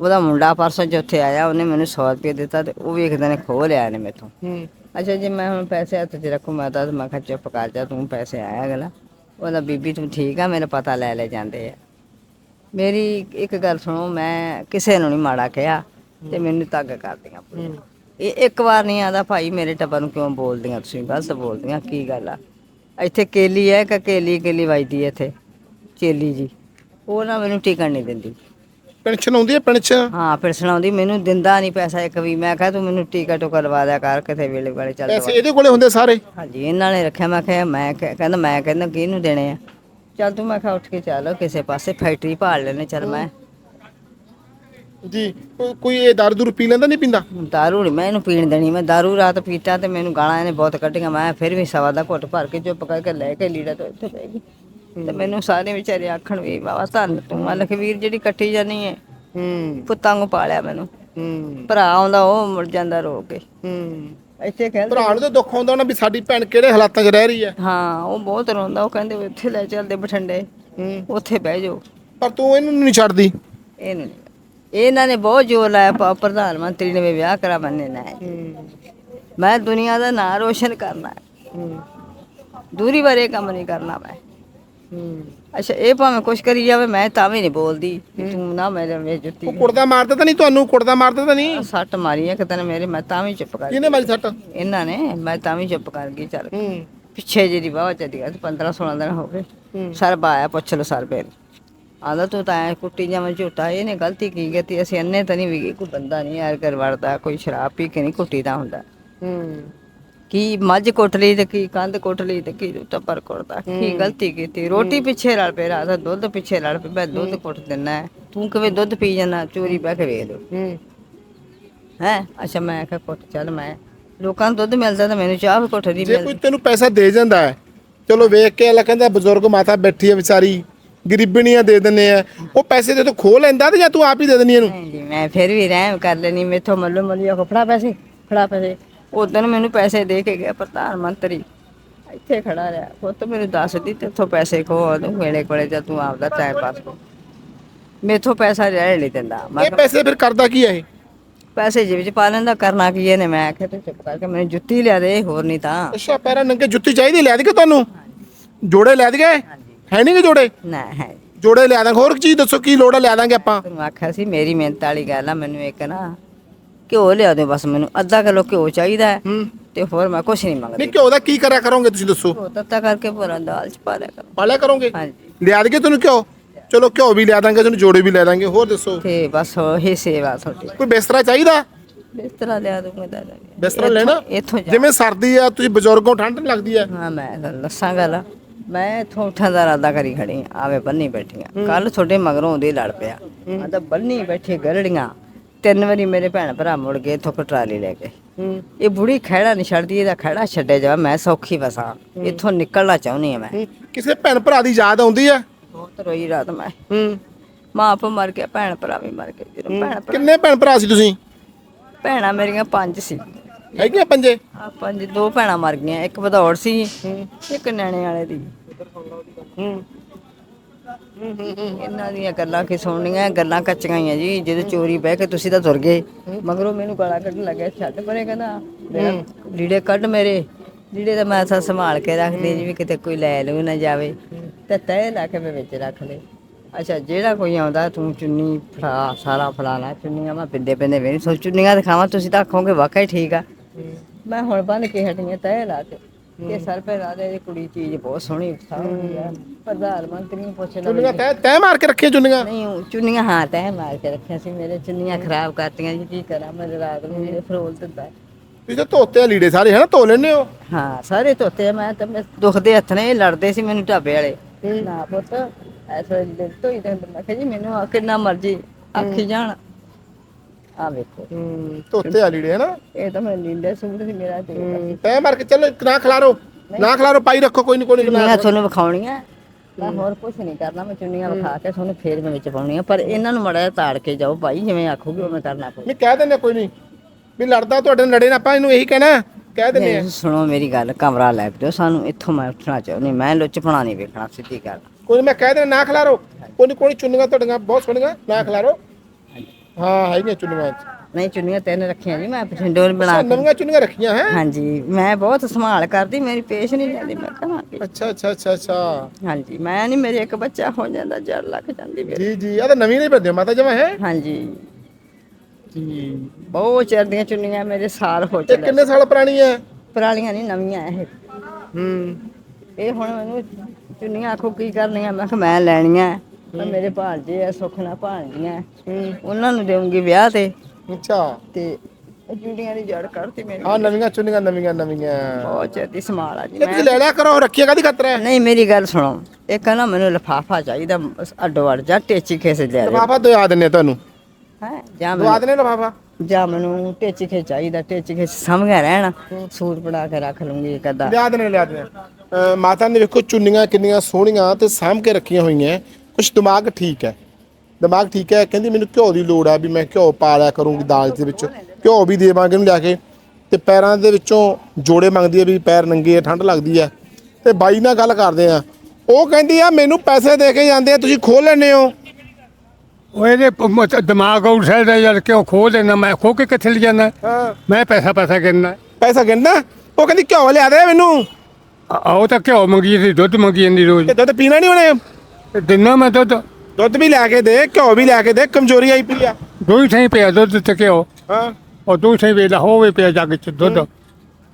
ਉਹਦਾ ਮੁੰਡਾ ਪਰਸੋਂ ਜਿੱਥੇ ਆਇਆ ਉਹਨੇ ਮੈਨੂੰ 100 ਰੁਪਏ ਦਿੱਤਾ ਤੇ ਉਹ ਵੀ ਇੱਕ ਦਿਨ ਖੋਹ ਲਿਆ ਨੇ ਮੇਥੋਂ। ਅੱਛਾ ਜੀ ਮੈਂ ਹੁਣ ਪੈਸੇ ਹੱਥ 'ਚ ਰੱਖੂ ਮੈਂ ਤਾਂ ਮੈਂ ਕਿਹਾ ਚੁੱਪ ਕਰ ਜਾ ਤੂੰ ਪੈਸੇ ਆਇਆ ਅਗਲਾ। ਉਹਦਾ ਬੀਬੀ ਤੂੰ ਠੀਕ ਆ ਮੇਰਾ ਪਤਾ ਲੈ ਲੈ ਜਾਂਦੇ ਆ। ਮੇਰੀ ਇੱਕ ਗੱਲ ਸੁਣੋ ਮੈਂ ਕਿਸੇ ਨੂੰ ਨਹੀਂ ਮਾੜਾ ਕਿਹਾ ਤੇ ਮੈਨੂੰ ਤੰਗ ਕਰਦੀਆਂ ਪੂਰੀਆਂ। ਇਹ ਇੱਕ ਵਾਰ ਨਹੀਂ ਆਦਾ ਭਾਈ ਮੇਰੇ ਟੱਬਰ ਨੂੰ ਕਿਉਂ ਬੋਲਦੀਆਂ ਤੁਸੀਂ? ਗਲਤ ਬੋਲਦੀਆਂ ਕੀ ਗੱਲ ਆ? ਇੱਥੇ ਕੇਲੀ ਹੈ ਕਿ ਕੇਲੀ ਕੇਲੀ ਵੱਜਦੀ ਹੈ ਇੱਥੇ ਚੇਲੀ ਜੀ। ਉਹ ਨਾ ਮੈਨੂੰ ਟਿਕਣ ਨਹੀਂ ਦਿੰਦੀ। ਪੈਨਸ਼ਨ ਆਉਂਦੀ ਹੈ ਪੈਨਸ਼ਨ? ਹਾਂ ਫਿਰ ਸੁਣਾਉਂਦੀ ਮੈਨੂੰ ਦਿੰਦਾ ਨਹੀਂ ਪੈਸਾ ਇੱਕ ਵੀ। ਮੈਂ ਕਿਹਾ ਤੂੰ ਮੈਨੂੰ ਟੀਕਾ ਟੁਕਾ ਲਵਾ ਦਿਆ ਕਰ ਕਿਤੇ ਵੇਲੇ ਵਾਲੇ ਚੱਲ ਪੈਸੇ ਇਹਦੇ ਕੋਲੇ ਹੁੰਦੇ ਸਾਰੇ? ਹਾਂਜੀ ਇਹਨਾਂ ਨੇ ਰੱਖਿਆ ਮੈਂ ਕਿਹਾ ਮੈਂ ਕਿਹਾ- ਕਹਿੰਦਾ ਮੈਂ ਕਹਿੰਦਾ ਕਿਹਨੂੰ ਦੇਣੇ ਆ? ਚੱਲ ਤੂੰ ਮੈਂ ਕਿਹਾ ਉੱਠ ਕੇ ਚੱਲ ਕਿਸੇ ਪਾਸੇ ਫੈਕਟਰੀ ਭਾਲ ਲੈਣੇ ਚੱਲ ਮੈਂ ਜੀ ਕੋਈ- ਕੋਈ ਇਹ ਦਾਰੂ ਦੂਰ ਪੀ ਲੈਂਦਾ ਨਹੀਂ ਪੀਂਦਾ? ਦਾਰੂ ਨਹੀਂ ਮੈਂ ਇਹਨੂੰ ਪੀਣ ਦੇਣੀ ਮੈਂ ਦਾਰੂ ਰਾਤ ਪੀਤਾ ਤੇ ਮੈਨੂੰ ਗਾਲਾਂ ਇਹਨੇ ਬਹੁਤ ਕੱਢੀਆਂ ਮੈਂ ਫਿਰ ਵੀ ਸਵਾ ਦਾ ਘੁੱਟ ਭਰ ਕੇ ਚੁੱਪ ਕਰਕੇ ਲੈ ਕੇ ਲੀੜਾ ਤੋਂ ਇੱਥੇ ਪੈ ਗਈ। ਤੇ ਮੈਨੂੰ ਸਾਰੇ ਵਿਚਾਰੇ ਆਖਣ ਵੀ ਬਾਬਾ ਧੰਨ ਤੂੰ ਆ ਲਖਵੀਰ ਜਿਹੜੀ ਕੱਟੀ ਜਾਨੀ ਹੈ ਹੂੰ। ਪੁੱਤਾਂ ਨੂੰ ਪਾਲਿਆ ਮੈਨੂੰ। ਹੂੰ। ਭਰਾ ਆਉਂਦਾ ਉਹ ਮੁੜ ਜਾਂਦਾ ਰੋ ਕੇ। ਹੂੰ। ਇੱਥੇ ਕਹਿੰਦੇ ਭਰਾ ਨੂੰ ਤਾਂ ਦੁੱਖ ਆਉਂਦਾ ਨਾ ਵੀ ਸਾਡੀ ਭੈਣ ਕਿਹੜੇ ਹਾਲਾਤਾਂ 'ਚ ਰਹਿ ਰਹੀ ਹੈ। ਹਾਂ ਉਹ ਬਹੁਤ ਰੋਂਦਾ ਉਹ ਕਹਿੰਦੇ ਵੀ ਇੱਥੇ ਲੈ ਚੱਲਦੇ ਬਠੰਡੇ। ਹੂੰ। ਉੱਥੇ ਬਹਿ ਜਾਓ। ਪਰ ਤੂੰ ਇਹਨੂੰ ਨਹੀਂ ਛੱਡਦੀ। ਇਹਨੂੰ ਨਹੀਂ ਇਹਨਾਂ ਨੇ ਬਹੁਤ ਜ਼ੋਰ ਲਾਇਆ ਪ- ਪ੍ਰਧਾਨ ਮੰਤਰੀ ਨੇ ਵੀ ਵਿਆਹ ਕਰਾ ਬੰਨੇ ਨਾ। ਮੈਂ ਦੁਨੀਆ ਦਾ ਨਾਂ ਰੋਸ਼ਨ ਕਰਨਾ ਹੈ। ਦੂਰੀ ਬਾਰੇ ਕੰਮ ਨਹੀਂ ਕਰਨਾ ਮੈਂ। ਅੱਛਾ ਇਹ ਭਾਵੇਂ ਕੁਛ ਕਰੀ ਜਾਵੇ ਮੈਂ ਤਾਂ ਵੀ ਨਹੀਂ ਬੋਲਦੀ ਵੀ ਤੂੰ ਨਾ ਮੇਰੇ ਵਿੱਚ ਜੁੱਤੀ ਉਹ ਕੁੜਦਾ ਮਾਰਦਾ ਤਾਂ ਨਹੀਂ ਤੁਹਾਨੂੰ? ਕੁੜਦਾ ਮਾਰਦਾ ਤਾਂ ਨਹੀਂ? ਸੱਟ ਮਾਰੀ ਹੈ ਕਿਤੇ ਮੇਰੇ ਮੈਂ ਤਾਂ ਵੀ ਚੁੱਪ ਕਰ ਗਈ। ਕਿਹਨੇ ਮਾਰੀ ਸੱਟ? ਇਹਨਾਂ ਨੇ ਮੈਂ ਤਾਂ ਵੀ ਚੁੱਪ ਕਰ ਗਈ ਚੱਲ। ਹੂੰ। ਪਿੱਛੇ ਜਿਹਦੀ ਬਾਵਾ ਚੱਲੀ ਗਿਆ 15 16 ਦਿਨ ਹੋ ਗਏ। ਸਰ ਬਾਇਆ ਪੁੱਛ ਲੋ ਸਰ ਬੇਲ ਆਂਦਾ ਤੂੰ ਤਾਂ ਐਂ ਕੁੱਟੀ ਜਾਵੇਂ ਝੂਟਾ ਇਹਨੇ ਗਲਤੀ ਕੀ ਕੀਤੀ? ਅਸੀਂ ਅੰਨੇ ਤਾਂ ਨਹੀਂ ਵੀ ਕੋਈ ਬੰਦਾ ਨਹੀਂ ਯਾਰ ਕਰ ਵੜਦਾ ਕੋਈ ਸ਼ਰਾਬ ਪੀ ਕੇ ਨਹੀਂ ਕੁੱਟੀ ਦਾ ਹੁੰਦਾ। ਹੂੰ। ਕੀ ਮੱਝ ਕੁੱਟ ਲਈ ਤੇ ਕੀ ਕੰਧ ਕੁੱਟ ਲਈ ਤੇ ਕੀ ਟੱਪਰ ਕੁੱਟਦਾ? ਕੀ ਗਲਤੀ ਕੀਤੀ? ਰੋਟੀ ਪਿੱਛੇ ਲੜ ਪਏ ਰਾਤ ਦੁੱਧ ਪਿੱਛੇ ਲੜ ਪਏ ਮੈਂ ਦੁੱਧ ਕੁੱਟ ਦਿੰਨਾ। ਤੂੰ ਕਿਵੇਂ ਦੁੱਧ ਪੀ ਜਾਣਾ ਚੋਰੀ ਬਹਿ ਕੇ ਵੇਖ ਲਓ। ਹੂੰ। ਹੈ? ਅੱਛਾ ਮੈਂ ਆਖਿਆ ਕੁੱਟ ਚੱਲ ਮੈਂ। ਲੋਕਾਂ ਨੂੰ ਦੁੱਧ ਮਿਲਦਾ ਤਾਂ ਮੈਨੂੰ ਚਾਹ ਵੀ ਕੁੱਟ ਦੀ ਜੇ ਮਿਲਦੀ। ਕੋਈ ਤੈਨੂੰ ਪੈਸਾ ਦੇ ਜਾਂਦਾ ਹੈ ਚਲੋ ਵੇਖ ਕੇ ਅਲਾ ਕਹਿੰਦਾ ਬਜ਼ੁਰਗ ਮਾਤਾ ਬੈਠੀ ਹੈ ਵਿਚਾਰੀ। ਗਰੀਬਣੀਆਂ ਦੇ ਦਿੰਨੇ ਆ। ਉਹ ਪੈਸੇ ਤੇ ਤੂੰ ਖੋ ਲੈਂਦਾ ਤੇ ਜਾਂ ਤੂੰ ਆਪ ਹੀ ਦੇ ਦਿੰਨੀ ਇਹਨੂੰ? ਮੈਂ ਫਿਰ ਵੀ ਰਹਿਮ ਕਰ ਲੈਣੀ ਮੇਥੋਂ ਮੱਲੋ ਮੱਲੀਆ ਕੋ ਫੜਾ ਪੈਸੇ ਫੜਾ ਪੈਸੇ। ਉਦੋਂ ਮੈਨੂੰ ਪੈਸੇ ਦੇ ਕੇ ਗਿਆ ਪ੍ਰਧਾਨ ਮੰਤਰੀ। ਇੱਥੇ ਖੜਾ ਰਿਹਾ। ਉਹ ਤਾਂ ਮੈਨੂੰ ਦੱਸ ਦੀ ਤੇਥੋਂ ਪੈਸੇ ਖੋ ਤੂੰ ਵੇਲੇ ਕੋਲੇ ਜਾ ਤੂੰ ਆਪਦਾ ਟਾਈਮ ਪਾਸ ਕਰ। ਮੇਥੋਂ ਪੈਸਾ ਰਹਿ ਨਹੀਂ ਦਿੰਦਾ। ਮੈਂ ਇਹ ਪੈਸੇ ਫਿਰ ਕਰਦਾ ਕੀ ਹੈ ਇਹ? ਪੈਸੇ ਜੇਬ ਚ ਪਾ ਲੈਂਦਾ ਕਰਨਾ ਕੀ ਇਹਨੇ? ਮੈਂ ਆਖਿਆ ਤੂੰ ਚੁੱਪ ਕਰਕੇ ਮੈਨੂੰ ਜੁੱਤੀ ਲਿਆ ਦੇ ਹੋਰ ਨਹੀਂ ਤਾਂ। ਅੱਛਾ ਪੈਰਾਂ ਨੰਗੇ ਜੁੱਤੀ ਚਾਹੀਦੀ ਲਿਆ ਦੇਗੇ ਤੁਹਾਨੂੰ? ਜੋੜੇ ਲਿਆ ਦੇਗੇ ਹੈ ਨਹੀਂ ਕਿ ਜੋੜੇ? ਨਾ ਹੈ ਜੋੜੇ ਲਿਆ ਦਾਂਗੇ। ਹੋਰ ਚੀਜ਼ ਦੱਸੋ ਕੀ ਲੋੜ ਹੈ ਲਿਆ ਦਾਂਗੇ ਆਪਾਂ? ਤੈਨੂੰ ਆਖਿਆ ਸੀ ਮੇਰੀ ਮਿਹਨਤ ਵਾਲੀ ਗੱਲ ਆ ਮੈਨੂੰ ਇੱਕ ਨਾ ਘਿਓ ਲਿਆ ਦੇ ਬਸ ਮੈਨੂੰ। ਅੱਧਾ ਕਿਲੋ ਘਿਓ ਚਾਹੀਦਾ ਹੈ ਹੂੰ। ਤੇ ਹੋਰ ਮੈਂ ਕੁਛ ਨਹੀਂ ਮੰਗਦੀ। ਨਹੀਂ ਘਿਓ ਦਾ ਕੀ ਕਰਿਆ ਕਰੋਗੇ ਤੁਸੀਂ ਦੱਸੋ? ਘਿਓ ਤੱਤਾ ਕਰਕੇ ਪੂਰਾ ਦਾਲ ਚ ਪਾ ਲਿਆ ਕਰੋ। ਪਾਲਿਆ ਕਰੋਗੇ? ਹਾਂਜੀ। ਲਿਆ ਦੇਗੇ ਤੁਹਾਨੂੰ ਘਿਓ? ਚਲੋ ਘਿਓ ਵੀ ਲਿਆ ਦਾਂਗੇ ਤੁਹਾਨੂੰ ਜੋੜੇ ਵੀ ਲੈ ਦਾਂਗੇ ਹੋਰ ਦੱਸੋ? ਤੇ ਬਸ ਇਹ ਸੇਵਾ ਤੁਹਾਡੀ। ਕੋਈ ਬਿਸਤਰਾ ਚਾਹੀਦਾ? ਬਿਸਤਰਾ ਲਿਆ ਦੂੰਗਾ ਦਾਦਾ ਬਿਸਤਰਾ ਲੈਣਾ? ਇੱਥੋਂ ਜਾ। ਜਿਵੇਂ ਸਰਦੀ ਆ ਤੁਸੀਂ ਬਜ਼ੁਰਗੋਂ ਠੰਡ ਨਹੀਂ ਲੱਗਦੀ ਆ? ਹਾਂ ਮੈਂ ਤੁਹਾਨੂੰ ਦੱਸਾਂ ਗੱਲ। ਮੈਂ ਇੱਥੋਂ ਉੱਠਣ ਦਾ ਇਰਾਦਾ ਕਰੀ ਖੜੀ ਆਂ, ਆਵੇ ਬੰਨੀ ਬੈਠੀਆਂ ਕੱਲ ਤੁਹਾਡੇ ਮਗਰੋਂ ਉਹਦੇ ਲੜ ਪਿਆ। ਆ ਤਾਂ ਬੰਨੀ ਬੈਠੇ ਗਰੜੀਆਂ ਤਿੰਨ ਵਾਰੀ ਮੇਰੇ ਭੈਣ ਭਰਾ ਮੁੜ ਗਏ ਇੱਥੋਂ ਕਟਰਾਲੀ ਲੈ ਕੇ। ਹੂੰ। ਇਹ ਬੁੜੀ ਖਹਿੜਾ ਨਹੀਂ ਛੱਡਦੀ ਇਹਦਾ ਖਹਿੜਾ ਛੱਡਿਆ ਜਾਵੇ ਮੈਂ ਸੌਖੀ ਵਸਾਂ। ਇੱਥੋਂ ਨਿਕਲਣਾ ਚਾਹੁੰਦੀ ਆ ਮੈਂ। ਕਿਸੇ ਭੈਣ ਭਰਾ ਦੀ ਯਾਦ ਆਉਂਦੀ ਆ? ਬਹੁਤ ਰੋਈ ਰਾਤ ਮੈਂ। ਹੂੰ। ਮਾਂ ਆਪ ਮਰ ਗਿਆ ਭੈਣ ਭਰਾ ਵੀ ਮਰ ਗਏ। ਜਦੋਂ ਭੈਣ ਭਰਾ ਕਿੰਨੇ ਭੈਣ ਭਰਾ ਸੀ ਤੁਸੀਂ? ਭੈਣਾਂ ਮੇਰੀਆਂ ਪੰਜ ਸੀ। ਹੈਗੀਆਂ ਪੰਜੇ? ਆ ਪੰਜ ਦੋ ਭੈਣਾਂ ਮਰ ਗਈਆਂ ਇੱਕ ਭਦੌੜ ਸੀ ਇੱਕ ਨਿਆਣੇ ਵਾਲੇ ਦੀ। ਹੂੰ। ਇਹਨਾਂ ਦੀਆਂ ਗੱਲਾਂ ਕੀ ਸੁਣਨੀਆਂ? ਗੱਲਾਂ ਕੱਚੀਆਂ ਹੀ ਆ ਜੀ। ਜਦੋਂ ਚੋਰੀ ਬਹਿ ਕੇ ਤੁਸੀਂ ਤਾਂ ਤੁਰ ਗਏ। ਮਗਰੋਂ ਮੈਨੂੰ ਗਾਲਾਂ ਕੱਢਣ ਲੱਗਿਆ। ਛੱਡ ਪਰੇ ਕਹਿੰਦਾ ਮੇਰਾ ਲੀੜੇ ਕੱਢ ਮੇਰੇ। ਲੀੜੇ ਤਾਂ ਮੈਂ ਤਾਂ ਸੰਭਾਲ ਕੇ ਰੱਖਦੀ ਜੀ ਵੀ ਕਿਤੇ ਕੋਈ ਲੈ ਲੂ ਨਾ ਜਾਵੇ। ਤੇ ਤੈ ਲਾ ਕੇ ਮੈਂ ਵਿੱਚ ਰੱਖ ਲਏ। ਅੱਛਾ ਜਿਹੜਾ ਕੋਈ ਆਉਂਦਾ ਤੂੰ ਚੁੰਨੀ ਫੜਾ ਸਾਰਾ ਫੜਾਣਾ ਚੁੰਨੀਆਂ ਮੈਂ ਪਿੰਦੇ ਪਿੰਦੇ ਵੇਣੀ ਸੋ ਚੁੰਨੀਆਂ ਦਿਖਾਵਾਂ ਤੁਸੀਂ ਤਾਂ ਆਖੋਗੇ ਵਾਕਈ ਠੀਕ ਆ। ਮੈਂ ਹੁਣ ਬੰਨ ਕੇ ਹਟੀਆਂ ਤੈ ਲਾ ਕੇ। ਇਹ ਸਰ ਪੇ ਲਾ ਦੇ ਕੁੜੀ ਚੀਜ਼ ਬਹੁਤ ਸੋਹਣੀ ਉਠਾਉਂਦੀ ਆ। ਪ੍ਰਧਾਨ ਮੰਤਰੀ ਨੂੰ ਪੁੱਛ ਚੁੰਨੀਆਂ ਲੈ ਤੈ ਤੈ ਮਾਰ ਕੇ ਰੱਖੀਆਂ ਚੁੰਨੀਆਂ? ਨਹੀਂ ਉਹ ਚੁੰਨੀਆਂ ਹਾਂ ਤੈ ਮਾਰ ਕੇ ਰੱਖਿਆ ਸੀ। ਮੇਰੇ ਚੁੰਨੀਆਂ ਖਰਾਬ ਕਰਤੀਆਂ ਜੀ ਕੀ ਕਰਾਂ ਮੈਂ ਰਾਤ ਨੂੰ ਮੇਰੇ ਫਰੋਲ ਦਿੰਦਾ। ਇਹ ਤਾਂ ਧੋਤੇ ਆ ਲੀੜੇ ਸਾਰੇ ਹੈ ਨਾ ਧੋ ਲੈਣੇ ਹੋ? ਹਾਂ ਸਾਰੇ ਧੋਤੇ ਆ, ਮੈਂ ਤਾਂ ਮੈਂ ਦੁਖਦੇ ਹੱਥ ਨੇ ਲੜਦੇ ਸੀ ਮੈਨੂੰ ਢਾਬੇ ਵਾਲੇ। ਨਾ ਪੁੱਤ ਐਸਾ ਦਿਲ ਤੋਂ ਹੀ ਤਾਂ ਮੈਂ ਕਿਹਾ ਜੀ ਮੈਨੂੰ ਆ ਕਿੰਨਾ ਮਰਜ਼ੀ ਆਖੀ ਜਾਣ। ਆ ਵੇਖੋ। ਹੂੰ ਧੋਤੇ ਆ ਲੀੜੇ ਹੈ ਇਹ ਤਾਂ ਮੈਂ ਲੀਲੇ ਸੂਟ ਸੀ ਮੇਰਾ ਤੇ ਹੂੰ, ਤੈ ਮਾਰ ਕੇ ਚੱਲ ਨਾ ਖਿਲਾਰੋ ਨਾ ਖਿਲਾਰੋ ਪਾਈ ਰੱਖੋ ਕੋਈ ਨਹੀਂ ਕੋਈ ਨਹੀਂ ਚੁੰਨੀਆਂ ਤੁਹਾਨੂੰ ਵਿਖਾਉਣੀਆਂ ਮੈਂ ਹੋਰ ਕੁਝ ਨਹੀਂ ਕਰਨਾ ਮੈਂ ਚੁੰਨੀਆਂ ਵਿਖਾ ਕੇ ਤੁਹਾਨੂੰ ਫੇਰ ਮੈਂ ਵਿੱਚ ਪਾਉਣੀਆਂ ਪਰ ਇਹਨਾਂ ਨੂੰ ਮੜਾ ਤਾੜ ਕੇ ਜਾਓ ਭਾਈ ਜਿਵੇਂ ਆਖੋਗੇ ਉਵੇਂ ਕਰਨਾ ਪਊ ਨਹੀਂ ਕਹਿ ਦਿੰਦੇ ਕੋਈ ਨਹੀਂ ਵੀ ਲੜਦਾ ਤੁਹਾਡੇ ਨਾਲ ਲੜੇ ਨਾ ਆਪਾਂ ਇਹਨੂੰ ਇਹੀ ਕਹਿਣਾ ਕਹਿ ਦਿੰਦੇ ਆ। ਨਹੀਂ, ਸੁਣੋ ਮੇਰੀ ਗੱਲ ਕਮਰਾ ਲੈ ਦਿਓ ਸਾਨੂੰ ਇੱਥੋਂ ਮੈਂ ਉੱਠਣਾ ਚਾਹੁੰਦੀ ਮੈਂ ਲੁੱਚਪਣਾ ਨਹੀਂ ਵੇਖਣਾ ਸਿੱਧੀ ਗੱਲ। ਕੋਈ ਨੀ, ਮੈਂ ਕਹਿ ਦਿੰਦਾ ਨਾ ਖਿਲਾਰੋ ਕੋਈ ਨਹੀਂ ਕੋਈ ਨੀ, ਚੁੰਨੀਆਂ ਤੁਹਾਡੀਆਂ ਬਹੁਤ ਸੋਹਣੀਆਂ ਨਾ ਖਿਲਾਰੋ। ਹਾਂ ਹੈਗੀਆਂ ਚੁੰਨੀਆਂ। ਨਹੀਂ ਚੁੰਨੀਆਂ ਤਿੰਨ ਰੱਖੀਆਂ ਜੀ ਮੈਂ ਪਛੰਡੋਰ ਬਣਾ ਕੇ। ਨਵੀਆਂ ਚੁੰਨੀਆਂ ਰੱਖੀਆਂ ਹੈ? ਹਾਂਜੀ ਮੈਂ ਬਹੁਤ ਸੰਭਾਲ ਕਰਦੀ ਮੇਰੀ ਪੇਸ਼ ਨਹੀਂ ਜਾਂਦੀ ਮੈਂ ਕਹਾਂਗੀ। ਅੱਛਾ ਅੱਛਾ ਅੱਛਾ ਅੱਛਾ। ਹਾਂਜੀ ਮੈਂ ਨਹੀਂ ਮੇਰੇ ਇੱਕ ਬੱਚਾ ਹੋ ਜਾਂਦਾ ਜੜ ਲੱਗ ਜਾਂਦੀ ਮੇਰੀ। ਜੀ ਜੀ ਆ ਤਾਂ ਨਵੀਂ ਨਹੀਂ ਬੰਦੇ ਮਾਤਾ ਜਮਾ ਹੈ? ਹਾਂਜੀ। ਜੀ। ਬਹੁਤ ਚਿਰ ਦੀਆਂ ਚੁੰਨੀਆਂ ਮੇਰੇ ਸਾਲ ਹੋ ਇਹ ਚਲੇ ਕਿੰਨੇ ਸਾਲ ਪੁਰਾਣੀ ਹੈ ਪੁਰਾਣੀਆਂ ਨਹੀਂ ਨਵੀਆਂ ਇਹ। ਹੂੰ। ਇਹ ਹੁਣ ਮੈਨੂੰ ਚੁੰਨੀਆਂ ਆਖੋ ਕੀ ਕਰਨੀਆਂ ਮੈਂ ਕਿਹਾ ਮੈਂ ਲੈਣੀਆਂ। ਮੈਂ ਮੇਰੇ ਭਾਣਜੇ ਆ ਸੁਖਣਾ ਭਾਣਜੀਆਂ ਉਹਨਾਂ ਨੂੰ ਦੇਵਾਂਗੀ ਵਿਆਹ ਤੇ। ਅੱਛਾ। ਤੇ ਇਹ ਦੀ ਜੜ ਕੱਢਤੀ ਮੇਰੀ ਆ ਨਵੀਆਂ ਚੁੰਨੀਆਂ ਨਵੀਆਂ ਨਵੀਆਂ। ਬਹੁਤ ਦੀ ਸੰਭਾਲ ਆ ਜੀ ਇਹ ਤੁਸੀਂ ਲੈ ਲਿਆ ਕਰੋ ਰੱਖਿਆ ਕਾਦੀ ਖਤਰਾ ਹੈ ਨਹੀਂ ਮੇਰੀ ਗੱਲ ਸੁਣੋ। ਇੱਕ ਨਾ ਮੈਨੂੰ ਲਫਾਫਾ ਚਾਹੀਦਾ ਅੱਡੋ ਅੱਡ ਜਾਂ ਟੇਚੀ ਖੇਸ ਲਫਾਫਾ ਤੁਹਾਨੂੰ। ਹੈ ਜਾਂ ਮੈਨੂੰ ਦਿੰਨੇ ਲਫਾਫਾ? ਜਾਂ ਮੈਨੂੰ ਟੇਚੀ ਖੇ ਚਾਹੀਦਾ ਟੇਚੀ ਖੇ ਸਮਝਿਆ ਰਹਿਣਾ। ਸੂਟ ਬਣਾ ਕੇ ਰੱਖ ਲੂੰਗੀ ਇੱਕ ਅੱਧਾ। ਲਿਆ ਦੇਣੇ ਲਿਆ ਦੇਣੇ ਅਹ ਮਾਤਾ ਨੇ ਵੇਖੋ ਚੁੰਨੀਆਂ ਕਿੰਨੀਆਂ ਸੋਹਣੀਆਂ ਤੇ ਸਾਂਭ ਕੇ ਰੱਖੀਆਂ ਹੋਈਆਂ। ਕੁਛ ਦਿਮਾਗ ਠੀਕ ਹੈ। ਦਿਮਾਗ ਠੀਕ ਹੈ ਕਹਿੰਦੀ ਮੈਨੂੰ ਘਿਓ ਦੀ ਲੋੜ ਆ ਵੀ ਮੈਂ ਘਿਓ ਪਾ ਲਿਆ ਕਰੂੰਗੀ ਦਾਲ ਦੇ ਵਿੱਚ। ਘਿਓ ਵੀ ਦੇਵਾਂਗੇ ਇਹਨੂੰ ਲਿਆ ਕੇ ਤੇ ਪੈਰਾਂ ਦੇ ਵਿੱਚੋਂ ਜੋੜੇ ਮੰਗਦੀ ਹੈ ਵੀ ਪੈਰ ਨੰਗੇ ਆ ਠੰਡ ਲੱਗਦੀ ਹੈ। ਤੇ ਬਾਈ ਨਾਲ ਗੱਲ ਕਰਦੇ ਆ ਉਹ ਕਹਿੰਦੀ ਆ ਮੈਨੂੰ ਪੈਸੇ ਦੇ ਕੇ ਜਾਂਦੇ ਆ ਤੁਸੀਂ ਖੋਲ ਲੈਣੇ ਹੋ। ਉਹ ਇਹਦੇ ਪ- ਮ- ਦਿਮਾਗ ਆਊਟ ਸਾਈਡ ਹੈ ਯਾਰ ਕਿਉਂ ਖੋ ਦੇਣਾ ਮੈਂ ਖੋ ਕੇ ਕਿੱਥੇ ਲੈ ਜਾਣਾ ਹਾਂ। ਮੈਂ ਪੈਸਾ ਪੈਸਾ ਕਰਨਾ ਪੈਸਾ ਗਿਣਦਾ? ਉਹ ਕਹਿੰਦੀ ਘਿਓ ਲਿਆ ਦੇ ਮੈਨੂੰ। ਆਓ ਤਾਂ ਘਿਓ ਮੰਗੀ ਸੀ ਦੁੱਧ ਮੰਗੀ ਜਾਂਦੀ ਰੋਜ਼। ਤੇ ਦੁੱਧ ਪੀਣਾ ਨਹੀਂ ਉਹਨੇ? ਤੇ ਦਿਨਾ ਮੈਂ ਦੁੱਧ। ਦੁੱਧ ਵੀ ਲਿਆ ਕੇ ਦੇ ਘਿਓ ਵੀ ਲਿਆ ਕੇ ਦੇ ਕਮਜ਼ੋਰੀ ਆਈ ਪਈ ਆ। ਦੋ ਹੀ ਥਾਈ ਪਿਆ ਦੁੱਧ ਤੇ ਘਿਓ। ਹਾਂ। ਉਹ ਦੋ ਥਾਈ ਵੇਲਾ ਹੋਵੇ ਪਿਆ ਜੱਗ ਚ ਦੁੱਧ।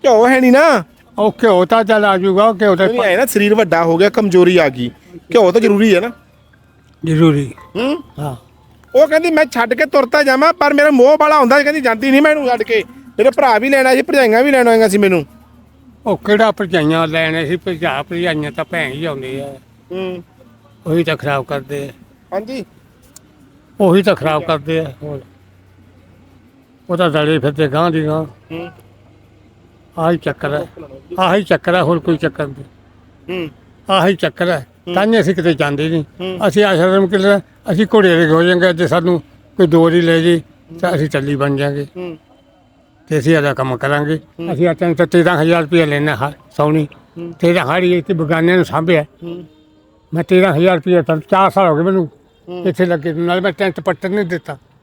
ਘਿਓ ਹੈ ਨਹੀਂ ਨਾ। ਉਹ ਘਿਓ ਤਾਂ ਚੱਲ ਆ ਜਾਊਗਾ ਘਿਓ ਤਾਂ ਨਹੀਂ ਨਾ ਸਰੀਰ ਵੱਡਾ ਹੋ ਗਿਆ ਕਮਜ਼ੋਰੀ ਆ ਗਈ। ਘਿਓ ਤਾਂ ਜ਼ਰੂਰੀ ਹੈ ਨਾ। ਜ਼ਰੂਰੀ। ਹੂੰ। ਹਾਂ। ਉਹ ਕਹਿੰਦੀ ਮੈਂ ਛੱਡ ਕੇ ਤੁਰਤਾ ਜਾਵਾਂ ਪਰ ਮੇਰਾ ਮੋਹ ਵਾਲਾ ਹੁੰਦਾ ਕਹਿੰਦੀ ਜਾਂਦੀ ਨਹੀਂ ਮੈਨੂੰ ਛੱਡ ਕੇ। ਮੇਰੇ ਭਰਾ ਵੀ ਲੈਣਾ ਸੀ ਭਰਜਾਈਆਂ ਵੀ ਲੈਣ ਆਈਆਂ ਸੀ ਮੈਨੂੰ। ਉਹ ਕਿਹੜਾ ਭਰਜਾਈਆਂ ਲੈਣੇ ਸੀ ਭਰਜਾ ਭਰਜਾਈਆਂ ਤਾਂ ਭੈਣ ਹੀ ਆਉਂਦੇ ਆ। ਹੂੰ। ਉਹੀ ਤਾਂ ਖਰਾਬ ਕਰਦੇ ਆ। ਹਾਂਜੀ। ਉਹੀ ਤਾਂ ਖਰਾਬ ਕਰਦੇ ਆ। ਹੋਰ। ਉਹ ਤਾਂ ਦੜੇ ਫਿਰਦੇ ਗਾਂ ਦੀ ਗਾਂ ਹੂੰ। ਆਹੀ ਚੱਕਰ ਹੈ ਆਹੀ ਚੱਕਰ ਹੈ ਹੋਰ ਕੋਈ ਚੱਕਰ ਨਹੀਂ। ਹੂੰ। ਆਹੀ ਚੱਕਰ ਹੈ। ਤਾਂ ਹੀ ਅਸੀਂ ਕਿਤੇ ਜਾਂਦੇ ਨਹੀਂ। ਹੂੰ। ਅਸੀਂ ਆਸ਼ਰਮ ਕਿਲੇ ਅਸੀਂ ਘੋੜੇ ਦੇ ਹੋ ਜਾਂਗੇ ਜੇ ਸਾਨੂੰ ਕੋਈ ਦੋਰੀ ਲੈ ਜੇ ਤਾਂ ਅਸੀਂ ਚੱਲੀ ਬਣ ਜਾਾਂਗੇ। ਹੂੰ। ਤੇ ਅਸੀਂ ਇਹਦਾ ਕੰਮ ਕਰਾਂਗੇ। ਅਸੀਂ ਆ ਤਿੰਨ ਤੇਰਾਂ ਹਜ਼ਾਰ ਰੁਪਏ ਲੈਣਾ ਹਾਂ ਸੌਣੀ ਤੇਰਾ ਹਾੜੀ ਇੱਥੇ ਬਗਾਨਿਆਂ ਨੂੰ ਸਾਂਭਿਆ। ਹੂੰ। ਮੈਂ ਤੇਰਾਂ ਹਜ਼ਾਰ ਰੁਪਏ ਤਾਂ ਚਾਰ ਸਾਲ ਹੋ ਗਏ ਮੈਨੂੰ। ਇੱਥੇ ਲੱਗੇ ਨੂੰ, ਨਾਲ ਮੈਂ ਟੈਂਟ ਪੱਟਣ ਨਹੀਂ ਦਿੱਤਾ